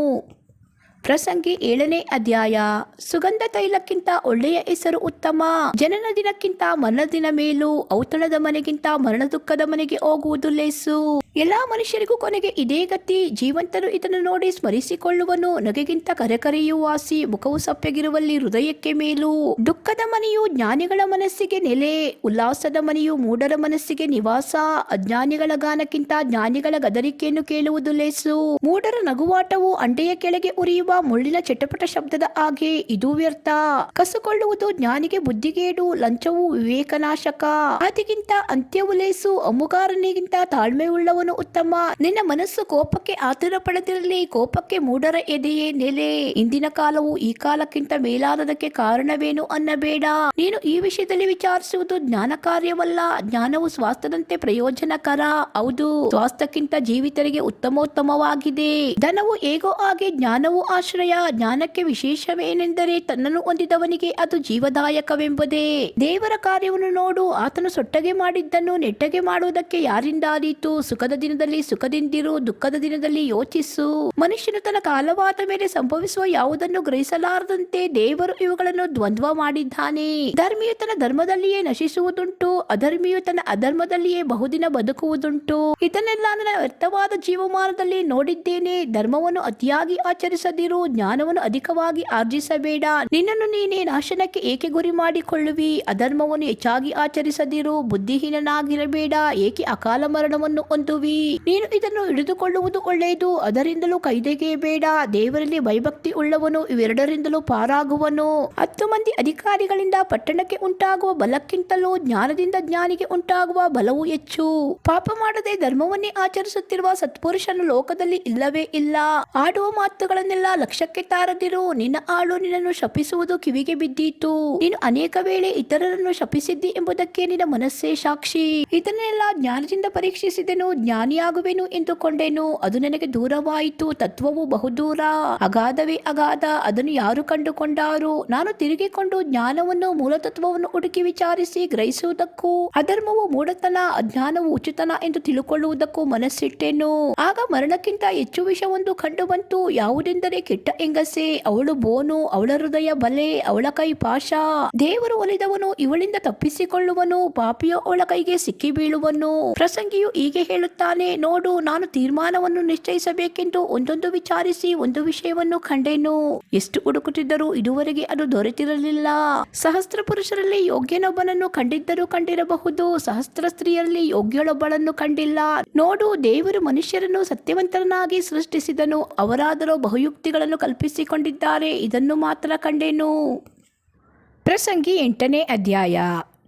ಪ್ರಸಂಗಿ ಏಳನೇ ಅಧ್ಯಾಯ. ಸುಗಂಧ ತೈಲಕ್ಕಿಂತ ಒಳ್ಳೆಯ ಹೆಸರು ಉತ್ತಮ. ಜನನ ದಿನಕ್ಕಿಂತ ಮರಣ ದಿನ ಮೇಲೂ, ಔತಣದ ಮನೆಗಿಂತ ಮರಣ ದುಃಖದ ಮನೆಗೆ ಹೋಗುವುದು ಲೇಸು. ಎಲ್ಲಾ ಮನುಷ್ಯರಿಗೂ ಕೊನೆಗೆ ಇದೇ ಗತಿ. ಜೀವಂತನು ಇದನ್ನು ನೋಡಿ ಸ್ಮರಿಸಿಕೊಳ್ಳುವನು. ನಗೆಗಿಂತ ಕರೆಕರೆಯೂ ವಾಸಿ, ಮುಖವು ಸಪ್ಪೆಗಿರುವಲ್ಲಿ ಹೃದಯಕ್ಕೆ ಮೇಲೂ. ದುಃಖದ ಮನೆಯು ಜ್ಞಾನಿಗಳ ಮನಸ್ಸಿಗೆ ನೆಲೆ. ಉಲ್ಲಾಸದ ಮನೆಯು ಮೂಡರ ಮನಸ್ಸಿಗೆ ನಿವಾಸ. ಅಜ್ಞಾನಿಗಳ ಗಾನಕ್ಕಿಂತ ಜ್ಞಾನಿಗಳ ಗದರಿಕೆಯನ್ನು ಕೇಳುವುದು ಲೇಸು. ಮೂಡರ ನಗುವಾಟವು ಅಂಡೆಯ ಕೆಳಗೆ ಉರಿಯುವ. ಮುಳ್ಳಿನ ಚಟಪಟ ಶಬ್ದದ ಹಾಗೆ ಇದು ವ್ಯರ್ಥ. ಕಸುಕೊಳ್ಳುವುದು ಜ್ಞಾನಿಗೆ ಬುದ್ಧಿಗೇಡು, ಲಂಚವು ವಿವೇಕನಾಶಕ. ಆದಿಗಿಂತ ಅಂತ್ಯವು ಲೇಸು ಅಮುಗಾರನಿಗಿಂತ ತಾಳ್ಮೆ ಉಳ್ಳವನು ಉತ್ತಮ. ನಿನ್ನ ಮನಸ್ಸು ಕೋಪಕ್ಕೆ ಆತುರ ಪಡೆದಿರಲಿ, ಕೋಪಕ್ಕೆ ಮೂಡರ ಎದೆಯೇ ನೆಲೆ. ಇಂದಿನ ಕಾಲವು ಈ ಕಾಲಕ್ಕಿಂತ ಮೇಲಾದದಕ್ಕೆ ಕಾರಣವೇನು ಅನ್ನಬೇಡ. ನೀನು ಈ ವಿಷಯದಲ್ಲಿ ವಿಚಾರಿಸುವುದು ಜ್ಞಾನ ಕಾರ್ಯವಲ್ಲ, ಜ್ಞಾನವು ಸ್ವಾಸ್ಥ್ಯದಂತೆ ಪ್ರಯೋಜನಕರ. ಹೌದು, ಸ್ವಾಸ್ಥ್ಯಕ್ಕಿಂತ ಜೀವಿತರಿಗೆ ಉತ್ತಮೋತ್ತಮವಾಗಿದೆ. ಧನವು ಹೇಗೋ ಹಾಗೆ ಜ್ಞಾನವು ಆಶ್ರಯ, ಜ್ಞಾನಕ್ಕೆ ವಿಶೇಷವೇನೆಂದರೆ ತನ್ನನ್ನು ಹೊಂದಿದವನಿಗೆ ಅದು ಜೀವದಾಯಕವೆಂಬುದೇ. ದೇವರ ಕಾರ್ಯವನ್ನು ನೋಡು, ಆತನು ಸೊಟ್ಟಗೆ ಮಾಡಿದ್ದನ್ನು ನೆಟ್ಟಗೆ ಮಾಡುವುದಕ್ಕೆ ಯಾರಿಂದಾದೀತು? ಸುಖದ ದಿನದಲ್ಲಿ ಸುಖದಿಂದಿರು, ದುಃಖದ ದಿನದಲ್ಲಿ ಯೋಚಿಸು. ಮನುಷ್ಯನು ತನ್ನ ಕಾಲವಾದ ಮೇಲೆ ಸಂಭವಿಸುವ ಯಾವುದನ್ನು ಗ್ರಹಿಸಲಾರದಂತೆ ದೇವರು ಇವುಗಳನ್ನು ದ್ವಂದ್ವ ಮಾಡಿದ್ದಾನೆ. ಧರ್ಮಿಯು ತನ್ನ ಧರ್ಮದಲ್ಲಿಯೇ ನಶಿಸುವುದುಂಟು, ಅಧರ್ಮಿಯು ತನ್ನ ಅಧರ್ಮದಲ್ಲಿಯೇ ಬಹುದಿನ ಬದುಕುವುದುಂಟು. ಇದನ್ನೆಲ್ಲ ನನ್ನ ವ್ಯರ್ಥವಾದ ಜೀವಮಾನದಲ್ಲಿ ನೋಡಿದ್ದೇನೆ. ಧರ್ಮವನ್ನು ಅತಿಯಾಗಿ ಆಚರಿಸದಿರು. ಜ್ಞಾನವನ್ನು ಅಧಿಕವಾಗಿ ಆರ್ಜಿಸಬೇಡ. ನಿನ್ನನ್ನು ನೀನೇ ನಾಶನಕ್ಕೆ ಏಕೆ ಗುರಿ ಮಾಡಿಕೊಳ್ಳುವಿ? ಅಧರ್ಮವನ್ನು ಹೆಚ್ಚಾಗಿ ಆಚರಿಸದಿರು, ಬುದ್ಧಿಹೀನನಾಗಿರಬೇಡ, ಏಕೆ ಅಕಾಲ ಮರಣವನ್ನು ಹೊಂದುವಿ? ನೀನು ಇದನ್ನು ಹಿಡಿದುಕೊಳ್ಳುವುದು ಒಳ್ಳೆಯದು, ಅದರಿಂದಲೂ ಕೈದೆಗೆಯಬೇಡ ದೇವರಲ್ಲಿ ಭಯಭಕ್ತಿ ಉಳ್ಳವನು, ಇವೆರಡರಿಂದಲೂ ಪಾರಾಗುವನು. ಹತ್ತು ಮಂದಿ ಅಧಿಕಾರಿಗಳಿಂದ ಪಟ್ಟಣಕ್ಕೆ ಉಂಟಾಗುವ ಬಲಕ್ಕಿಂತಲೂ ಜ್ಞಾನದಿಂದ ಜ್ಞಾನಿಗೆ ಉಂಟಾಗುವ ಬಲವು ಹೆಚ್ಚು. ಪಾಪ ಮಾಡದೆ ಧರ್ಮವನ್ನೇ ಆಚರಿಸುತ್ತಿರುವ ಸತ್ಪುರುಷನು ಲೋಕದಲ್ಲಿ ಇಲ್ಲವೇ ಇಲ್ಲ. ಆಡುವ ಮಾತುಗಳನ್ನೆಲ್ಲ ಲಕ್ಷ್ಯಕ್ಕೆ ತಾರದಿರು. ನಿನ್ನ ಆಳು ನಿನ್ನನ್ನು ಶಪಿಸುವುದು ಕಿವಿಗೆ ಬಿದ್ದೀತು. ನೀನು ಅನೇಕ ವೇಳೆ ಇತರರನ್ನು ಶಪಿಸಿದ್ದಿ ಎಂಬುದಕ್ಕೆ ನಿನ್ನ ಮನಸ್ಸೇ ಸಾಕ್ಷಿ. ಇದನ್ನೆಲ್ಲ ಜ್ಞಾನದಿಂದ ಪರೀಕ್ಷಿಸಿದೆನು, ಜ್ಞಾನಿಯಾಗುವೆನು ಎಂದುಕೊಂಡೆನು. ಅದು ನನಗೆ ದೂರವಾಯಿತು, ತತ್ವವು ಬಹುದೂರ. ಅಗಾಧವೇ ಅಗಾಧ, ಅದನ್ನು ಯಾರು ಕಂಡುಕೊಂಡಾರು? ನಾನು ತಿರುಗಿಕೊಂಡು ಜ್ಞಾನವನ್ನು, ಮೂಲತತ್ವವನ್ನು ಹುಡುಕಿ ವಿಚಾರಿಸಿ ಗ್ರಹಿಸುವುದಕ್ಕೂ, ಅಧರ್ಮವು ಮೂಢತನ, ಅಜ್ಞಾನವು ಉಚಿತನ ಎಂದು ತಿಳುಕೊಳ್ಳುವುದಕ್ಕೂ ಮನಸ್ಸಿಟ್ಟೆನು. ಆಗ ಮರಣಕ್ಕಿಂತ ಹೆಚ್ಚು ವಿಷವೊಂದು ಕಂಡು ಬಂತು ಯಾವುದೆಂದರೆ ಕೆಟ್ಟ ಹೆಂಗಸೆ, ಅವಳು ಬೋನು, ಅವಳ ಹೃದಯ ಬಲೆ, ಅವಳ ಕೈ ಪಾಶ ದೇವರು ಒಲಿದವನು, ಇವಳಿಂದ ತಪ್ಪಿಸಿಕೊಳ್ಳುವನು, ಪಾಪಿಯು ಅವಳ ಕೈಗೆ ಸಿಕ್ಕಿ ಬೀಳುವನು. ಪ್ರಸಂಗಿಯು ಹೀಗೆ ಹೇಳುತ್ತಾನೆ, ನೋಡು, ನಾನು ತೀರ್ಮಾನವನ್ನು ನಿಶ್ಚಯಿಸಬೇಕೆಂದು ಒಂದೊಂದು ವಿಚಾರಿಸಿ ಒಂದು ವಿಷಯವನ್ನು ಕಂಡೆನು. ಎಷ್ಟು ಹುಡುಕುತ್ತಿದ್ದರೂ ಇದುವರೆಗೆ ಅದು ದೊರೆತಿರಲಿಲ್ಲ. ಸಹಸ್ರ ಪುರುಷರಲ್ಲಿ ಯೋಗ್ಯನೊಬ್ಬನನ್ನು ಕಂಡಿದ್ದರೂ ಕಂಡಿರಬಹುದು, ಸಹಸ್ರ ಸ್ತ್ರೀಯರಲ್ಲಿ ಯೋಗ್ಯಳೊಬ್ಬಳನ್ನು ಕಂಡಿಲ್ಲ. ನೋಡು, ದೇವರು ಮನುಷ್ಯರನ್ನು ಸತ್ಯವಂತರನಾಗಿ ಸೃಷ್ಟಿಸಿದನು, ಅವರಾದರೂ ಬಹುಯುಕ್ತಿಗಳನ್ನು ಕಲ್ಪಿಸಿಕೊಂಡಿದ್ದಾರೆ. ಇದನ್ನು ಮಾತ್ರ ಕಂಡೆನು. ಪ್ರಸಂಗಿ ಎಂಟನೇ ಅಧ್ಯಾಯ.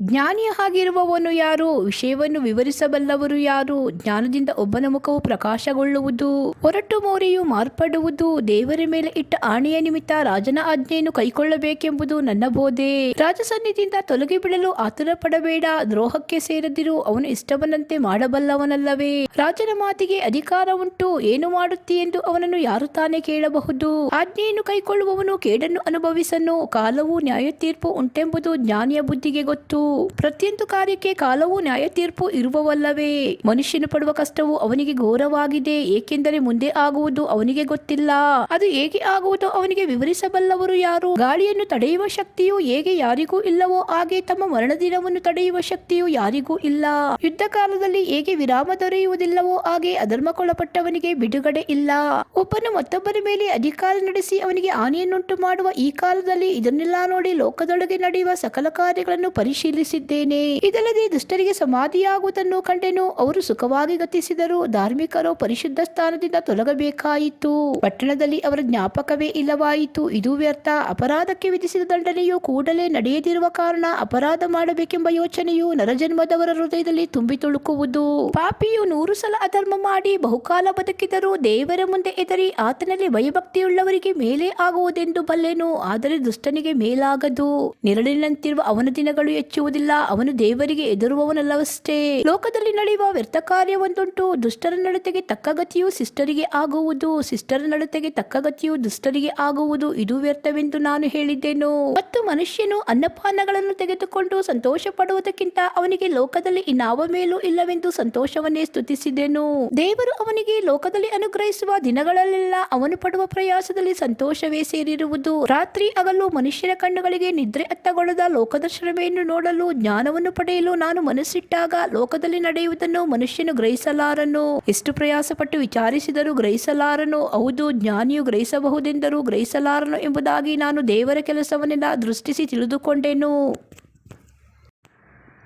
ಜ್ಞಾನಿಯ ಹಾಗಿರುವವನು ಯಾರು? ವಿಷಯವನ್ನು ವಿವರಿಸಬಲ್ಲವರು ಯಾರು? ಜ್ಞಾನದಿಂದ ಒಬ್ಬನ ಮುಖವು ಪ್ರಕಾಶಗೊಳ್ಳುವುದು, ಹೊರಟು ಮೋರೆಯು ಮಾರ್ಪಡುವುದು, ದೇವರ ಮೇಲೆ ಇಟ್ಟ ಆಣೆಯ ನಿಮಿತ್ತ ರಾಜನ ಆಜ್ಞೆಯನ್ನು ಕೈಕೊಳ್ಳಬೇಕೆಂಬುದು ನನ್ನ ಬೋಧೆ. ರಾಜಸನ್ನಿಧಿಯಿಂದ ತೊಲಗಿ ಬಿಡಲು ಆತುರ ಪಡಬೇಡ ದ್ರೋಹಕ್ಕೆ ಸೇರದಿರು, ಅವನು ಇಷ್ಟವನ್ನಂತೆ ಮಾಡಬಲ್ಲವನಲ್ಲವೇ. ರಾಜನ ಮಾತಿಗೆ ಅಧಿಕಾರ ಉಂಟು, ಏನು ಮಾಡುತ್ತಿ ಎಂದು ಅವನನ್ನು ಯಾರು ತಾನೇ ಕೇಳಬಹುದು? ಆಜ್ಞೆಯನ್ನು ಕೈಕೊಳ್ಳುವವನು ಕೇಡನ್ನು ಅನುಭವಿಸನು, ಕಾಲವು ನ್ಯಾಯ ತೀರ್ಪು ಉಂಟೆಂಬುದು ಜ್ಞಾನಿಯ ಬುದ್ಧಿಗೆ ಗೊತ್ತು. ಪ್ರತಿಯೊಂದು ಕಾರ್ಯಕ್ಕೆ ಕಾಲವು ನ್ಯಾಯ ತೀರ್ಪು ಇರುವವಲ್ಲವೇ? ಮನುಷ್ಯನು ಪಡುವ ಕಷ್ಟವು ಅವನಿಗೆ ಘೋರವಾಗಿದೆ, ಏಕೆಂದರೆ ಮುಂದೆ ಆಗುವುದು ಅವನಿಗೆ ಗೊತ್ತಿಲ್ಲ. ಅದು ಹೇಗೆ ಆಗುವುದು ಅವನಿಗೆ ವಿವರಿಸಬಲ್ಲವರು ಯಾರು? ಗಾಳಿಯನ್ನು ತಡೆಯುವ ಶಕ್ತಿಯು ಹೇಗೆ ಯಾರಿಗೂ ಇಲ್ಲವೋ ಹಾಗೆ ತಮ್ಮ ಮರಣ ದಿನವನ್ನು ತಡೆಯುವ ಶಕ್ತಿಯು ಯಾರಿಗೂ ಇಲ್ಲ. ಯುದ್ಧ ಕಾಲದಲ್ಲಿ ಹೇಗೆ ವಿರಾಮ ದೊರೆಯುವುದಿಲ್ಲವೋ ಹಾಗೆ ಅಧರ್ಮಕ್ಕೊಳಪಟ್ಟವನಿಗೆ ಬಿಡುಗಡೆ ಇಲ್ಲ. ಒಬ್ಬನು ಮತ್ತೊಬ್ಬರ ಮೇಲೆ ಅಧಿಕಾರ ನಡೆಸಿ ಅವನಿಗೆ ಹಾನಿಯನ್ನುಂಟು ಮಾಡುವ ಈ ಕಾಲದಲ್ಲಿ ಇದನ್ನೆಲ್ಲ ನೋಡಿ ಲೋಕದೊಳಗೆ ನಡೆಯುವ ಸಕಲ ಕಾರ್ಯಗಳನ್ನು ಪರಿಶೀಲಿಸಿದ್ದೇನೆ ಇದಲ್ಲದೆ ದುಷ್ಟರಿಗೆ ಸಮಾಧಿಯಾಗುವುದನ್ನು ಕಂಡೆನು ಅವರು ಸುಖವಾಗಿ ಗತಿಸಿದರು. ಧಾರ್ಮಿಕರು ಪರಿಶುದ್ಧ ಸ್ಥಾನದಿಂದ ತೊಲಗಬೇಕಾಯಿತು. ಪಟ್ಟಣದಲ್ಲಿ ಅವರ ಜ್ಞಾಪಕವೇ ಇಲ್ಲವಾಯಿತು. ಇದು ವ್ಯರ್ಥ. ಅಪರಾಧಕ್ಕೆ ವಿಧಿಸಿದ ದಂಡನೆಯು ಕೂಡಲೇ ನಡೆಯದಿರುವ ಕಾರಣ ಅಪರಾಧ ಮಾಡಬೇಕೆಂಬ ಯೋಚನೆಯು ನರಜನ್ಮದವರ ಹೃದಯದಲ್ಲಿ ತುಂಬಿ ತುಳುಕುವುದು. ಪಾಪಿಯು ನೂರು ಸಲ ಅಧರ್ಮ ಮಾಡಿ ಬಹುಕಾಲ ಬದುಕಿದರೂ ದೇವರ ಮುಂದೆ ಎದರಿ ಆತನಲ್ಲಿ ಭಯಭಕ್ತಿಯುಳ್ಳವರಿಗೆ ಮೇಲೆ ಆಗುವುದೆಂದು ಬಲ್ಲೆನು. ಆದರೆ ದುಷ್ಟನಿಗೆ ಮೇಲಾಗದು. ನೆರಳಿನಂತಿರುವ ಅವನ ದಿನಗಳು ಹೆಚ್ಚುವುದಿಲ್ಲ ಅವನು ದೇವರಿಗೆ ಎದುರುವವನಲ್ಲವಷ್ಟೇ. ಲೋಕದಲ್ಲಿ ನಡೆಯುವ ವ್ಯರ್ಥ ಕಾರ್ಯವೊಂದುಂಟು. ದುಷ್ಟರ ನಡತೆಗೆ ತಕ್ಕ ಗತಿಯು ಶಿಷ್ಟರಿಗೆ ಆಗುವುದು. ಸಿಸ್ಟರ್ ನಡತೆಗೆ ತಕ್ಕ ಗತಿಯು ದುಷ್ಟರಿಗೆ ಆಗುವುದು. ಇದು ವ್ಯರ್ಥವೆಂದು ನಾನು ಹೇಳಿದ್ದೇನು. ಮತ್ತು ಮನುಷ್ಯನು ಅನ್ನಪಾನಗಳನ್ನು ತೆಗೆದುಕೊಂಡು ಸಂತೋಷ ಪಡುವುದಕ್ಕಿಂತ ಅವನಿಗೆ ಲೋಕದಲ್ಲಿ ಇನ್ನಾವ ಮೇಲೂ ಇಲ್ಲವೆಂದು ಸಂತೋಷವನ್ನೇ ಸ್ತುತಿಸಿದೆನು. ದೇವರು ಅವನಿಗೆ ಲೋಕದಲ್ಲಿ ಅನುಗ್ರಹಿಸುವ ದಿನಗಳಲ್ಲೆಲ್ಲ ಅವನು ಪಡುವ ಪ್ರಯಾಸದಲ್ಲಿ ಸಂತೋಷವೇ ಸೇರಿರುವುದು. ರಾತ್ರಿ ಹಗಲು ಮನುಷ್ಯರ ಕಣ್ಣುಗಳಿಗೆ ನಿದ್ರೆ ಅತ್ತಗೊಳ್ಳದ ಲೋಕದ ಶ್ರಮೆಯನ್ನು ನೋಡಲು ಜ್ಞಾನವನ್ನು ಪಡೆಯಲು ನಾನು ಮನಸ್ಸಿಟ್ಟಾಗ ಲೋಕದಲ್ಲಿ ನಡೆಯುವುದನ್ನು ಮನುಷ್ಯನು ಗ್ರಹಿಸಲಾರನು? ಎಷ್ಟು ಪ್ರಯಾಸಪಟ್ಟು ವಿಚಾರಿಸಿದರೂ ಗ್ರಹಿಸಲಾರನು? ಹೌದು, ಜ್ಞಾನಿಯು ಗ್ರಹಿಸಬಹುದೆಂದರೂ ಗ್ರಹಿಸಲಾರನು ಎಂಬುದಾಗಿ ನಾನು ದೇವರ ಕೆಲಸವನ್ನೆಲ್ಲ ದೃಷ್ಟಿಸಿ ತಿಳಿದುಕೊಂಡೆನು.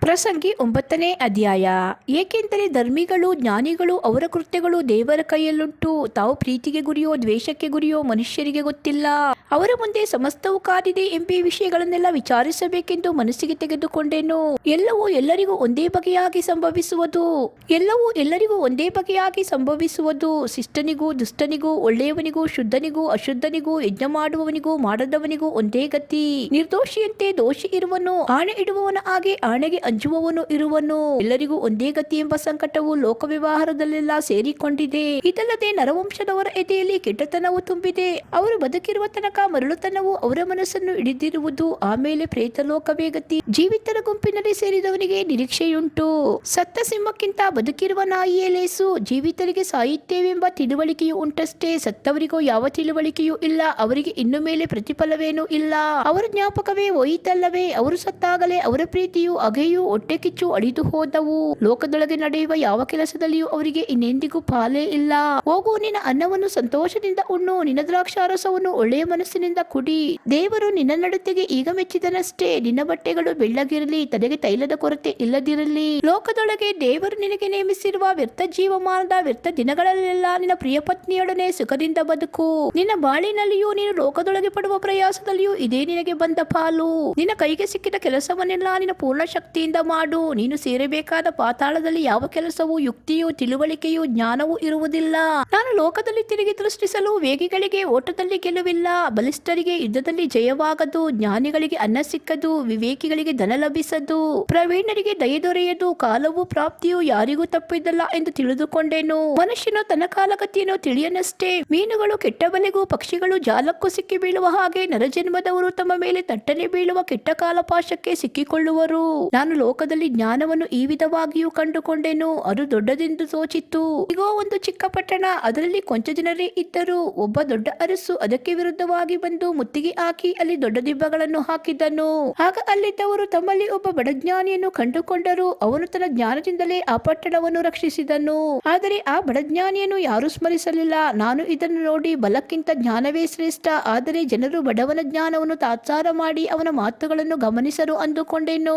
ಪ್ರಸಂಗಿ ಒಂಬತ್ತನೇ ಅಧ್ಯಾಯ. ಏಕೆಂದರೆ ಧರ್ಮಿಗಳು, ಜ್ಞಾನಿಗಳು, ಅವರ ಕೃತ್ಯಗಳು ದೇವರ ಕೈಯಲ್ಲುಂಟು. ತಾವು ಪ್ರೀತಿಗೆ ಗುರಿಯೋ, ದ್ವೇಷಕ್ಕೆ ಗುರಿಯೋ, ಮನುಷ್ಯರಿಗೆ ಗೊತ್ತಿಲ್ಲ. ಅವರ ಮುಂದೆ ಸಮಸ್ತವು ಕಾದಿದೆ ಎಂಬ ವಿಷಯಗಳನ್ನೆಲ್ಲ ವಿಚಾರಿಸಬೇಕೆಂದು ಮನಸ್ಸಿಗೆ ತೆಗೆದುಕೊಂಡೇನು. ಎಲ್ಲವೂ ಎಲ್ಲರಿಗೂ ಒಂದೇ ಬಗೆಯಾಗಿ ಸಂಭವಿಸುವುದು. ಎಲ್ಲವೂ ಎಲ್ಲರಿಗೂ ಒಂದೇ ಬಗೆಯಾಗಿ ಸಂಭವಿಸುವುದು. ಶಿಷ್ಟನಿಗೂ, ದುಷ್ಟನಿಗೂ, ಒಳ್ಳೆಯವನಿಗೂ, ಶುದ್ಧನಿಗೂ, ಅಶುದ್ಧನಿಗೂ ಯಜ್ಞ ಮಾಡುವವನಿಗೂ ಮಾಡದವನಿಗೂ ಒಂದೇ ಗತಿ. ನಿರ್ದೋಷಿಯಂತೆ ದೋಷಿ ಇರುವನು ಆಣೆ ಇಡುವವನ ಹಾಗೆ ಆಣೆಗೆ ಅಂಜುವವನು ಇರುವನು. ಎಲ್ಲರಿಗೂ ಒಂದೇ ಗತಿ ಎಂಬ ಸಂಕಟವು ಲೋಕ ವ್ಯವಹಾರದಲ್ಲೆಲ್ಲ ಸೇರಿಕೊಂಡಿದೆ. ಇದಲ್ಲದೆ ನರವಂಶದವರ ಎದೆಯಲ್ಲಿ ಕೆಟ್ಟತನವು ತುಂಬಿದೆ. ಅವರು ಬದುಕಿರುವ ತನಕ ಮರಳುತನವು ಅವರ ಮನಸ್ಸನ್ನು ಹಿಡಿದಿರುವುದು ಆಮೇಲೆ ಪ್ರೇತಲೋಕವೇ ಗತಿ. ಜೀವಿತರ ಗುಂಪಿನಲ್ಲಿ ಸೇರಿದವನಿಗೆ ನಿರೀಕ್ಷೆಯುಂಟು. ಸತ್ತ ಸಿಂಹಕ್ಕಿಂತ ಬದುಕಿರುವ ನಾಯಿಯೇ ಲೇಸು ಜೀವಿತರಿಗೆ ಸಾಯುತ್ತೇವೆಂಬ ತಿಳುವಳಿಕೆಯು ಉಂಟಷ್ಟೇ. ಸತ್ತವರಿಗೂ ಯಾವ ತಿಳುವಳಿಕೆಯೂ ಇಲ್ಲ. ಅವರಿಗೆ ಇನ್ನು ಮೇಲೆ ಪ್ರತಿಫಲವೇನೂ ಇಲ್ಲ. ಅವರ ಜ್ಞಾಪಕವೇ ಹೋಯಿತಲ್ಲವೇ. ಅವರು ಸತ್ತಾಗಲೇ ಅವರ ಪ್ರೀತಿಯು ಅಗೆಯು ಹೊಟ್ಟೆ ಕಿಚ್ಚು ಅಳಿದು ಹೋದವು. ಲೋಕದೊಳಗೆ ನಡೆಯುವ ಯಾವ ಕೆಲಸದಲ್ಲಿಯೂ ಅವರಿಗೆ ಇನ್ನೆಂದಿಗೂ ಪಾಲೇ ಇಲ್ಲ. ಹೋಗು, ನಿನ್ನ ಅನ್ನವನ್ನು ಸಂತೋಷದಿಂದ ಉಣ್ಣು, ನಿನ್ನ ದ್ರಾಕ್ಷಾರಸವನ್ನು ಒಳ್ಳೆಯ ಮನಸ್ಸಿನಿಂದ ಕುಡಿ. ದೇವರು ನಿನ್ನ ನಡತೆಗೆ ಈಗ ಮೆಚ್ಚಿದನಷ್ಟೇ. ನಿನ್ನ ಬಟ್ಟೆಗಳು ಬೆಳ್ಳಗಿರಲಿ ತಲೆಗೆ ತೈಲದ ಕೊರತೆ ಇಲ್ಲದಿರಲಿ. ಲೋಕದೊಳಗೆ ದೇವರು ನಿನಗೆ ನೇಮಿಸಿರುವ ವ್ಯರ್ಥ ಜೀವಮಾನದ ವ್ಯರ್ಥ ದಿನಗಳಲ್ಲೆಲ್ಲ ನಿನ್ನ ಪ್ರಿಯ ಪತ್ನಿಯೊಡನೆ ಸುಖದಿಂದ ಬದುಕು. ನಿನ್ನ ಬಾಳಿನಲ್ಲಿಯೂ, ನೀನು ಲೋಕದೊಳಗೆ ಪಡುವ ಪ್ರಯಾಸದಲ್ಲಿಯೂ ಇದೇ ನಿನಗೆ ಬಂದ ಪಾಲು. ನಿನ್ನ ಕೈಗೆ ಸಿಕ್ಕಿದ ಕೆಲಸವನ್ನೆಲ್ಲ ನಿನ್ನ ಪೂರ್ಣ ಶಕ್ತಿಯಿಂದ ಮಾಡು. ನೀನು ಸೇರಬೇಕಾದ ಪಾತಾಳದಲ್ಲಿ ಯಾವ ಕೆಲಸವೂ, ಯುಕ್ತಿಯು, ತಿಳುವಳಿಕೆಯೂ, ಜ್ಞಾನವೂ ಇರುವುದಿಲ್ಲ. ನಾನು ಲೋಕದಲ್ಲಿ ತಿರುಗಿ ದೃಷ್ಟಿಸಲು ವೇಗಿಗಳಿಗೆ ಓಟದಲ್ಲಿ ಗೆಲುವಿಲ್ಲ ಬಲಿಷ್ಠರಿಗೆ ಯುದ್ಧದಲ್ಲಿ ಜಯವಾಗದು. ಜ್ಞಾನಿಗಳಿಗೆ ಅನ್ನ ಸಿಕ್ಕದು. ವಿವೇಕಿಗಳಿಗೆ ಧನ ಲಭಿಸದು. ಪ್ರವೀಣರಿಗೆ ದಯ ದೊರೆಯದು. ಕಾಲವು ಪ್ರಾಪ್ತಿಯು ಯಾರಿಗೂ ತಪ್ಪಿದ್ದಲ್ಲ ಎಂದು ತಿಳಿದುಕೊಂಡೇನು. ಮನುಷ್ಯನು ತನ್ನ ಕಾಲಗತಿಯನ್ನು ತಿಳಿಯನಷ್ಟೇ. ಮೀನುಗಳು ಕೆಟ್ಟ ಬಲೆಗೂ ಪಕ್ಷಿಗಳು ಜಾಲಕ್ಕೂ ಸಿಕ್ಕಿ ಬೀಳುವ ಹಾಗೆ ನರಜನ್ಮದವರು ತಮ್ಮ ಮೇಲೆ ತಟ್ಟನೆ ಬೀಳುವ ಕೆಟ್ಟ ಕಾಲಪಾಶಕ್ಕೆ ಸಿಕ್ಕಿಕೊಳ್ಳುವರು. ನಾನು ಲೋಕದಲ್ಲಿ ಜ್ಞಾನವನ್ನು ಈ ವಿಧವಾಗಿಯೂ ಕಂಡುಕೊಂಡೆನು? ಅದು ದೊಡ್ಡದೆಂದು ಸೋಚಿತ್ತು. ಈಗೋ ಒಂದು ಚಿಕ್ಕ ಪಟ್ಟಣ. ಅದರಲ್ಲಿ ಕೊಂಚ ಜನರೇ ಇದ್ದರು. ಒಬ್ಬ ದೊಡ್ಡ ಅರಸು ಅದಕ್ಕೆ ವಿರುದ್ಧವಾಗಿ ಬಂದು ಮುತ್ತಿಗೆ ಹಾಕಿ ಅಲ್ಲಿ ದೊಡ್ಡ ದಿಬ್ಬಗಳನ್ನು ಹಾಕಿದ್ದನು. ಆಗ ಅಲ್ಲಿದ್ದವರು ತಮ್ಮಲ್ಲಿ ಒಬ್ಬ ಬಡಜ್ಞಾನಿಯನ್ನು ಕಂಡುಕೊಂಡರು. ಅವನು ತನ್ನ ಜ್ಞಾನದಿಂದಲೇ ಆ ಪಟ್ಟಣವನ್ನು ರಕ್ಷಿಸಿದನು. ಆದರೆ ಆ ಬಡಜ್ಞಾನಿಯನ್ನು ಯಾರು ಸ್ಮರಿಸಲಿಲ್ಲ. ನಾನು ಇದನ್ನು ನೋಡಿ ಬಲಕ್ಕಿಂತ ಜ್ಞಾನವೇ ಶ್ರೇಷ್ಠ. ಆದರೆ ಜನರು ಬಡವನ ಜ್ಞಾನವನ್ನು ತಾತ್ಸಾರ ಮಾಡಿ ಅವನ ಮಾತುಗಳನ್ನು ಗಮನಿಸರು ಅಂದುಕೊಂಡೆನು.